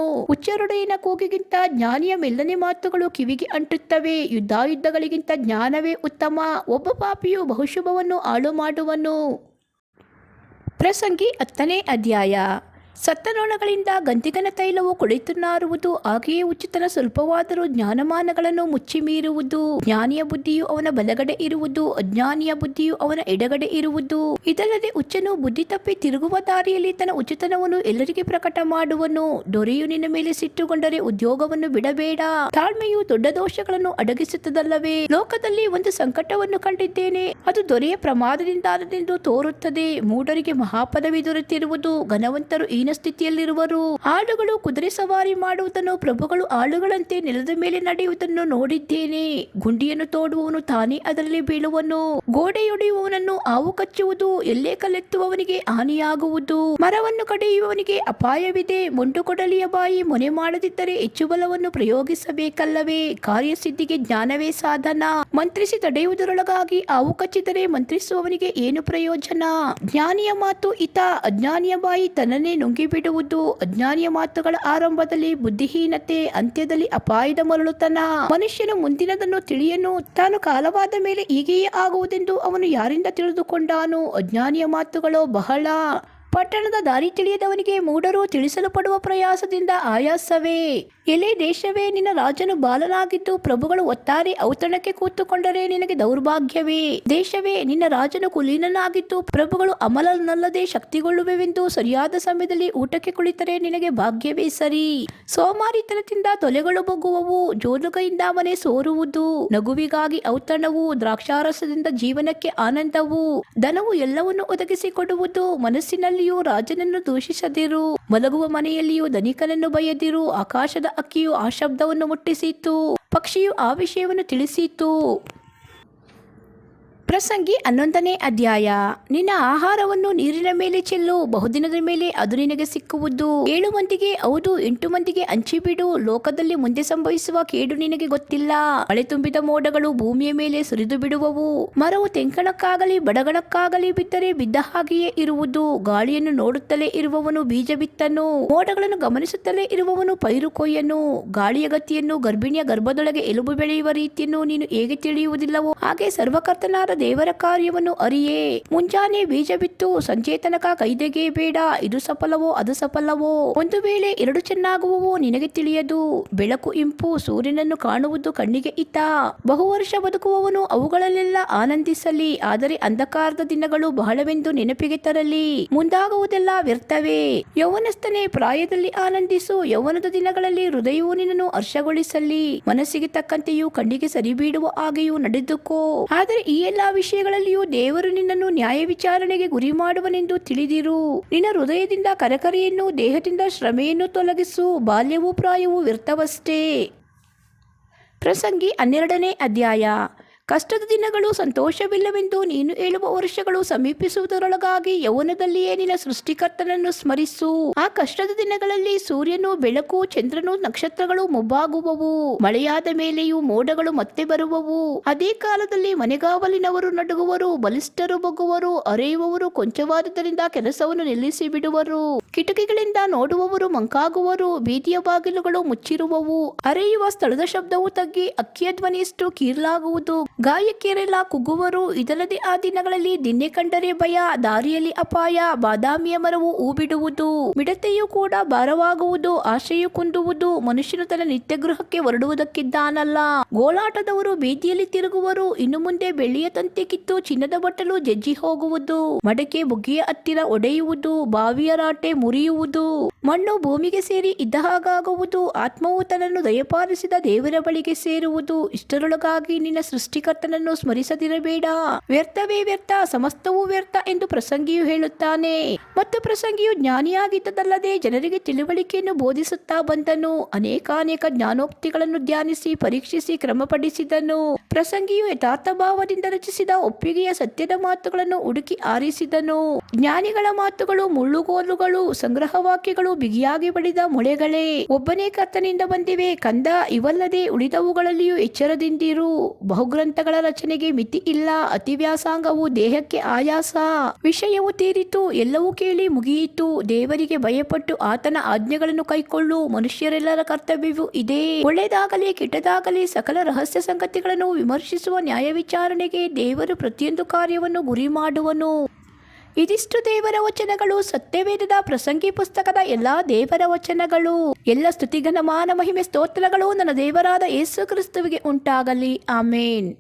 ಹುಚ್ಚರೊಡೆಯನ ಕೂಗಿಗಿಂತ ಜ್ಞಾನಿಯ ಮೆಲ್ಲನೆ ಮಾತುಗಳು ಕಿವಿಗೆ ಅಂಟುತ್ತವೆ. ಯುದ್ಧಾಯುದ್ಧಗಳಿಗಿಂತ ಜ್ಞಾನವೇ ಉತ್ತಮ. ಒಬ್ಬ ಪಾಪಿಯು ಬಹುಶುಭವನ್ನು ಹಾಳು ಮಾಡುವನು ಪ್ರಸಂಗಿ ಹತ್ತನೇ ಅಧ್ಯಾಯ. ಸತ್ತನೊಣಗಳಿಂದ ಗಂತಿಗನ ತೈಲವು ಕುಳಿತುನಾರುವುದು, ಹಾಗೆಯೇ ಉಚಿತನ ಸ್ವಲ್ಪವಾದರೂ ಜ್ಞಾನಮಾನಗಳನ್ನು ಮುಚ್ಚಿ ಮೀರುವುದು, ಜ್ಞಾನಿಯ ಬುದ್ಧಿಯು ಅವನ ಬಲಗಡೆ ಇರುವುದು, ಅಜ್ಞಾನಿಯ ಬುದ್ಧಿಯು ಅವನ ಎಡಗಡೆ ಇರುವುದು. ಇದಲ್ಲದೆ ಉಚ್ಚನು ಬುದ್ಧಿ ತಪ್ಪಿ ತಿರುಗುವ ದಾರಿಯಲ್ಲಿ ತನ್ನ ಉಚಿತನವನ್ನು ಎಲ್ಲರಿಗೆ ಪ್ರಕಟ ಮಾಡುವನು. ದೊರೆಯು ನಿನ್ನ ಮೇಲೆ ಸಿಟ್ಟುಗೊಂಡರೆ ಉದ್ಯೋಗವನ್ನು ಬಿಡಬೇಡ. ತಾಳ್ಮೆಯು ದೊಡ್ಡ ದೋಷಗಳನ್ನು ಅಡಗಿಸುತ್ತದಲ್ಲವೇ? ಲೋಕದಲ್ಲಿ ಒಂದು ಸಂಕಟವನ್ನು ಕಂಡಿದ್ದೇನೆ. ಅದು ದೊರೆಯ ಪ್ರಮಾದದಿಂದಾದದೆಂದು ತೋರುತ್ತದೆ. ಮೂಡರಿಗೆ ಮಹಾಪದವಿ ದೊರೆತಿರುವುದು. ಘನವಂತರು ಹೀನ ಸ್ಥಿತಿಯಲ್ಲಿರುವರು. ಆಳುಗಳು ಕುದುರೆ ಸವಾರಿ ಮಾಡುವುದನ್ನು ಪ್ರಭುಗಳು ಆಳುಗಳಂತೆ ನೆಲದ ಮೇಲೆ ನಡೆಯುವುದನ್ನು ನೋಡಿದ್ದೇನೆ. ಗುಂಡಿಯನ್ನು ತೋಡುವವನು ತಾನೇ ಅದರಲ್ಲಿ ಬೀಳುವನು. ಗೋಡೆಯೊಡೆಯುವವನನ್ನು ಹಾವು ಕಚ್ಚುವುದು, ಎಲ್ಲೇ ಕಲೆತ್ತುವವನಿಗೆ ಹಾನಿಯಾಗುವುದು. ಮರವನ್ನು ಕಡಿಯುವವನಿಗೆ ಅಪಾಯವಿದೆ. ಮುಂಡು ಕೊಡಲಿಯ ಬಾಯಿ ಮೊನೆ ಮಾಡದಿದ್ದರೆ ಹೆಚ್ಚು ಬಲವನ್ನು ಪ್ರಯೋಗಿಸಬೇಕಲ್ಲವೇ. ಕಾರ್ಯಸಿದ್ಧಿಗೆ ಜ್ಞಾನವೇ ಸಾಧನ. ಮಂತ್ರಿಸಿ ತಡೆಯುವುದರೊಳಗಾಗಿ ಹಾವು ಕಚ್ಚಿದರೆ ಮಂತ್ರಿಸುವವನಿಗೆ ಏನು ಪ್ರಯೋಜನ? ಜ್ಞಾನಿಯ ಮಾತು ಇತ ಅಜ್ಞಾನಿಯ ಬಾಯಿ ತನ್ನನ್ನೇ ನುಂಗಿಬಿಡುವುದು ಅಜ್ಞಾನಿಯ ಮಾತುಗಳ ಆರಂಭದಲ್ಲಿ ಬುದ್ಧಿಹೀನತೆ ಅಂತ್ಯದಲ್ಲಿ ಅಪಾಯದ ಮರಳುತನ ಮನುಷ್ಯನು ಮುಂದಿನದನ್ನು ತಿಳಿಯನು, ತಾನು ಕಾಲವಾದ ಮೇಲೆ ಹೀಗೆಯೇ ಆಗುವುದೆಂದು ಅವನು ಯಾರಿಂದ ತಿಳಿದುಕೊಂಡಾನು? ಅಜ್ಞಾನಿಯ ಮಾತುಗಳು ಬಹಳ ಪಟ್ಟಣದ ದಾರಿ ತಿಳಿಯದವನಿಗೆ ಮೂಢರು ತಿಳಿಸಲು ಪಡುವ ಪ್ರಯಾಸದಿಂದ ಆಯಾಸವೇ. ಎಲೆ ದೇಶವೇ, ನಿನ್ನ ರಾಜನು ಬಾಲನಾಗಿದ್ದು ಪ್ರಭುಗಳು ಒತ್ತಾರೆ ಔತಣಕ್ಕೆ ಕೂತುಕೊಂಡರೆ ನಿನಗೆ ದೌರ್ಭಾಗ್ಯವೇ. ದೇಶವೇ, ನಿನ್ನ ರಾಜನು ಕುಲೀನನಾಗಿದ್ದು ಪ್ರಭುಗಳು ಅಮಲನಲ್ಲದೆ ಶಕ್ತಿಗೊಳ್ಳುವೆವೆಂದು ಸರಿಯಾದ ಸಮಯದಲ್ಲಿ ಊಟಕ್ಕೆ ಕುಳಿತರೆ ನಿನಗೆ ಭಾಗ್ಯವೇ ಸರಿ. ಸೋಮಾರಿತನದಿಂದ ತೊಲೆಗಳು ಬೊಗ್ಗುವವು ಜೋಲುಗೈಯಿಂದ ಮನೆ ಸೋರುವುದು, ನಗುವಿಗಾಗಿ ಔತಣವು, ದ್ರಾಕ್ಷಾರಸದಿಂದ ಜೀವನಕ್ಕೆ ಆನಂದವು. ಧನವು ಎಲ್ಲವನ್ನು ಒದಗಿಸಿಕೊಡುವುದು ಮನಸ್ಸಿನಲ್ಲಿಯೂ ರಾಜನನ್ನು ದೂಷಿಸದಿರು. ಮಲಗುವ ಮನೆಯಲ್ಲಿಯೂ ಧನಿಕನನ್ನು ಬಯದಿರು. ಆಕಾಶದ ಅಕ್ಕಿಯು ಆ ಶಬ್ದವನ್ನು ಮುಟ್ಟಿಸಿತು ಪಕ್ಷಿಯು ಆ ವಿಷಯವನ್ನು ತಿಳಿಸಿತು ಪ್ರಸಂಗಿ ಹನ್ನೊಂದನೇ ಅಧ್ಯಾಯ. ನಿನ್ನ ಆಹಾರವನ್ನು ನೀರಿನ ಮೇಲೆ ಚೆಲ್ಲು, ಬಹುದಿನದ ಮೇಲೆ ಅದು ನಿನಗೆ ಸಿಕ್ಕುವುದು. ಏಳು ಮಂದಿಗೆ ಹೌದು, ಎಂಟು ಮಂದಿಗೆ ಹಂಚಿಬಿಡು ಲೋಕದಲ್ಲಿ ಮುಂದೆ ಸಂಭವಿಸುವ ಕೇಡು ನಿನಗೆ ಗೊತ್ತಿಲ್ಲ. ಮಳೆ ತುಂಬಿದ ಮೋಡಗಳು ಭೂಮಿಯ ಮೇಲೆ ಸುರಿದು ಬಿಡುವವು. ಮರವು ತೆಂಕಣಕ್ಕಾಗಲಿ, ಬಡಗಣಕ್ಕಾಗಲಿ ಬಿದ್ದರೆ ಬಿದ್ದ ಹಾಗೆಯೇ ಇರುವುದು. ಗಾಳಿಯನ್ನು ನೋಡುತ್ತಲೇ ಇರುವವನು ಬೀಜ ಬಿತ್ತನು ಮೋಡಗಳನ್ನು ಗಮನಿಸುತ್ತಲೇ ಇರುವವನು ಪೈರು ಕೊಯ್ಯನು. ಗಾಳಿಯ ಗತಿಯನ್ನು ಗರ್ಭಿಣಿಯ ಗರ್ಭದೊಳಗೆ ಎಲುಬು ಬೆಳೆಯುವ ರೀತಿಯನ್ನು ನೀನು ಹೇಗೆ ತಿಳಿಯುವುದಿಲ್ಲವೋ, ಹಾಗೆ ಸರ್ವಕರ್ತನಾದ ದೇವರ ಕಾರ್ಯವನ್ನು ಅರಿಯೇ. ಮುಂಜಾನೆ ಬೀಜ ಬಿತ್ತು ಸಂಜೆ ತನಕ ಕೈದೆಗೆ ಬೇಡ, ಇದು ಸಫಲವೋ, ಅದು ಸಫಲವೋ? ಒಂದು ವೇಳೆ ಎರಡು ಚೆನ್ನಾಗುವವೋ ನಿನಗೆ ತಿಳಿಯದು. ಬೆಳಕು, ಇಂಪು, ಸೂರ್ಯನನ್ನು ಕಾಣುವುದು ಕಣ್ಣಿಗೆ ಇತ್ತ ಬಹು ವರ್ಷ ಬದುಕುವವನು ಅವುಗಳಲ್ಲೆಲ್ಲ ಆನಂದಿಸಲಿ, ಆದರೆ ಅಂಧಕಾರದ ದಿನಗಳು ಬಹಳವೆಂದು ನೆನಪಿಗೆ ತರಲಿ. ಮುಂದಾಗುವುದೆಲ್ಲ ವ್ಯರ್ಥವೇ. ಯೌವನಸ್ಥನೇ, ಪ್ರಾಯದಲ್ಲಿ ಆನಂದಿಸು, ಯೌವನದ ದಿನಗಳಲ್ಲಿ ಹೃದಯವು ನಿನ್ನನ್ನು ಹರ್ಷಗೊಳಿಸಲಿ. ಮನಸ್ಸಿಗೆ ತಕ್ಕಂತೆಯೂ ಕಣ್ಣಿಗೆ ಸರಿಬೀಡುವ ಹಾಗೆಯೂ ನಡೆದುಕೋ. ಆದರೆ ಈ ಎಲ್ಲಾ ವಿಷಯಗಳಲ್ಲಿಯೂ ದೇವರು ನಿನ್ನನ್ನು ನ್ಯಾಯ ವಿಚಾರಣೆಗೆ ಗುರಿ ಮಾಡುವನೆಂದು ತಿಳಿದಿರು. ನಿನ್ನ ಹೃದಯದಿಂದ ಕರಕರೆಯನ್ನು, ದೇಹದಿಂದ ಶ್ರಮೆಯನ್ನು ತೊಲಗಿಸು, ಬಾಲ್ಯವೂ ಪ್ರಾಯವೂ ವ್ಯರ್ಥವಷ್ಟೇ. ಪ್ರಸಂಗಿ ಹನ್ನೆರಡನೇ ಅಧ್ಯಾಯ. ಕಷ್ಟದ ದಿನಗಳು ಸಂತೋಷವಿಲ್ಲವೆಂದು ನೀನು ಹೇಳುವ ವರ್ಷಗಳು ಸಮೀಪಿಸುವುದರೊಳಗಾಗಿ ಯೌವನದಲ್ಲಿಯೇ ನಿನ್ನ ಸೃಷ್ಟಿಕರ್ತನನ್ನು ಸ್ಮರಿಸು. ಆ ಕಷ್ಟದ ದಿನಗಳಲ್ಲಿ ಸೂರ್ಯನು, ಬೆಳಕು, ಚಂದ್ರನು, ನಕ್ಷತ್ರಗಳು ಮೊಬ್ಬಾಗುವವು. ಮಳೆಯಾದ ಮೇಲೆಯೂ ಮೋಡಗಳು ಮತ್ತೆ ಬರುವವು. ಅದೇ ಕಾಲದಲ್ಲಿ ಮನೆಗಾವಲಿನವರು ನಡುಗುವರು, ಬಲಿಷ್ಠರು ಬಗ್ಗುವರು, ಅರೆಯುವವರು ಕೊಂಚವಾದುದರಿಂದ ಕೆಲಸವನ್ನು ನಿಲ್ಲಿಸಿ ಬಿಡುವರು. ಕಿಟಕಿಗಳಿಂದ ನೋಡುವವರು ಮಂಕಾಗುವರು, ಬೀದಿಯ ಬಾಗಿಲುಗಳು ಮುಚ್ಚಿರುವವು. ಅರೆಯುವ ಸ್ಥಳದ ಶಬ್ದವು ತಗ್ಗಿ ಅಕ್ಕಿಯ ಧ್ವನಿಯಷ್ಟು ಕೀರ್ಲಾಗುವುದು. ಗಾಯಕ್ಕೆರೆಲ್ಲ ಕುಗ್ಗುವರು ಇದಲ್ಲದೆ ಆ ದಿನಗಳಲ್ಲಿ ದಿನ್ನೆ ಕಂಡರೆ ಭಯ, ದಾರಿಯಲ್ಲಿ ಅಪಾಯ, ಬಾದಾಮಿಯ ಮರವು ಹೂ ಬಿಡುವುದು ಮಿಡತೆಯೂ ಕೂಡ ಭಾರವಾಗುವುದು ಆಶೆಯು ಕುಂದುವುದು, ಮನುಷ್ಯನು ತನ್ನ ನಿತ್ಯ ಗೃಹಕ್ಕೆ ಹೊರಡುವುದಕ್ಕಿದ್ದಾನಲ್ಲ ಗೋಳಾಟದವರು ಬೀದಿಯಲ್ಲಿ ತಿರುಗುವರು, ಇನ್ನು ಮುಂದೆ ಬೆಳ್ಳಿಯ ತಂತಿ ಕಿತ್ತು ಚಿನ್ನದ ಬಟ್ಟಲು ಜಜ್ಜಿ ಹೋಗುವುದು, ಮಡಕೆ ಬುಗ್ಗಿಯ ಹತ್ತಿರ ಒಡೆಯುವುದು, ಬಾವಿಯ ರಾಟೆ ಮುರಿಯುವುದು, ಮಣ್ಣು ಭೂಮಿಗೆ ಸೇರಿ ಇದ್ದ ಹಾಗಾಗುವುದು, ಆತ್ಮವು ತನ್ನನ್ನು ದಯಪಾಲಿಸಿದ ದೇವರ ಬಳಿಗೆ ಸೇರುವುದು, ಇಷ್ಟರೊಳಗಾಗಿ ನಿನ್ನ ಸೃಷ್ಟಿಕರ್ತನನ್ನು ಸ್ಮರಿಸದಿರಬೇಡ. ವ್ಯರ್ಥವೇ ವ್ಯರ್ಥ, ಸಮಸ್ತವೂ ವ್ಯರ್ಥ ಎಂದು ಪ್ರಸಂಗಿಯು ಹೇಳುತ್ತಾನೆ. ಮತ್ತು ಪ್ರಸಂಗಿಯು ಜ್ಞಾನಿಯಾಗಿದ್ದದಲ್ಲದೆ ಜನರಿಗೆ ತಿಳುವಳಿಕೆಯನ್ನು ಬೋಧಿಸುತ್ತಾ ಬಂದನು. ಅನೇಕಾನೇಕ ಜ್ಞಾನೋಕ್ತಿಗಳನ್ನು ಧ್ಯಾನಿಸಿ, ಪರೀಕ್ಷಿಸಿ, ಕ್ರಮಪಡಿಸಿದನು. ಪ್ರಸಂಗಿಯು ಯಥಾರ್ಥ ಭಾವದಿಂದ ರಚಿಸಿದ ಒಪ್ಪಿಗೆಯ ಸತ್ಯದ ಮಾತುಗಳನ್ನು ಹುಡುಕಿ ಆರಿಸಿದನು. ಜ್ಞಾನಿಗಳ ಮಾತುಗಳು, ಮುಳ್ಳುಗೋಲುಗಳು, ಸಂಗ್ರಹವಾಕ್ಯಗಳು ಬಿಗಿಯಾಗಿ ಬಡಿದ ಮೊಳೆಗಳೇ. ಒಬ್ಬನೇ ಕರ್ತನಿಂದ ಬಂದಿವೆ, ಕಂದ ಇವಲ್ಲದೆ ಉಳಿದವುಗಳಲ್ಲಿಯೂ ಎಚ್ಚರದಿಂದಿರು. ಬಹುಗ್ರಂಥಗಳ ರಚನೆಗೆ ಮಿತಿ ಇಲ್ಲ. ಅತಿ ವ್ಯಾಸಂಗವು ದೇಹಕ್ಕೆ ಆಯಾಸ. ವಿಷಯವು ತೀರಿತು. ಎಲ್ಲವೂ ಕೇಳಿ ಮುಗಿಯಿತು. ದೇವರಿಗೆ ಭಯಪಟ್ಟು ಆತನ ಆಜ್ಞೆಗಳನ್ನು ಕೈಕೊಳ್ಳು. ಮನುಷ್ಯರೆಲ್ಲರ ಕರ್ತವ್ಯವೂ ಇದೆ. ಒಳ್ಳೆಯದಾಗಲಿ, ಕೆಟ್ಟದಾಗಲಿ ಸಕಲ ರಹಸ್ಯ ಸಂಗತಿಗಳನ್ನು ವಿಮರ್ಶಿಸುವ ನ್ಯಾಯ ವಿಚಾರಣೆಗೆ ದೇವರು ಪ್ರತಿಯೊಂದು ಕಾರ್ಯವನ್ನು ಗುರಿ ಮಾಡುವನು. ಇದಿಷ್ಟು ದೇವರ ವಚನಗಳು. ಸತ್ಯವೇದದ ಪ್ರಸಂಗಿ ಪುಸ್ತಕದ ಎಲ್ಲಾ ದೇವರ ವಚನಗಳು. ಎಲ್ಲ ಸ್ತುತಿಗನ ಮಾನ ಮಹಿಮೆ ಸ್ತೋತ್ರಗಳು ನನ್ನ ದೇವರಾದ ಯೇಸು ಕ್ರಿಸ್ತುವಿಗೆ ಉಂಟಾಗಲಿ. ಆಮೇನ್.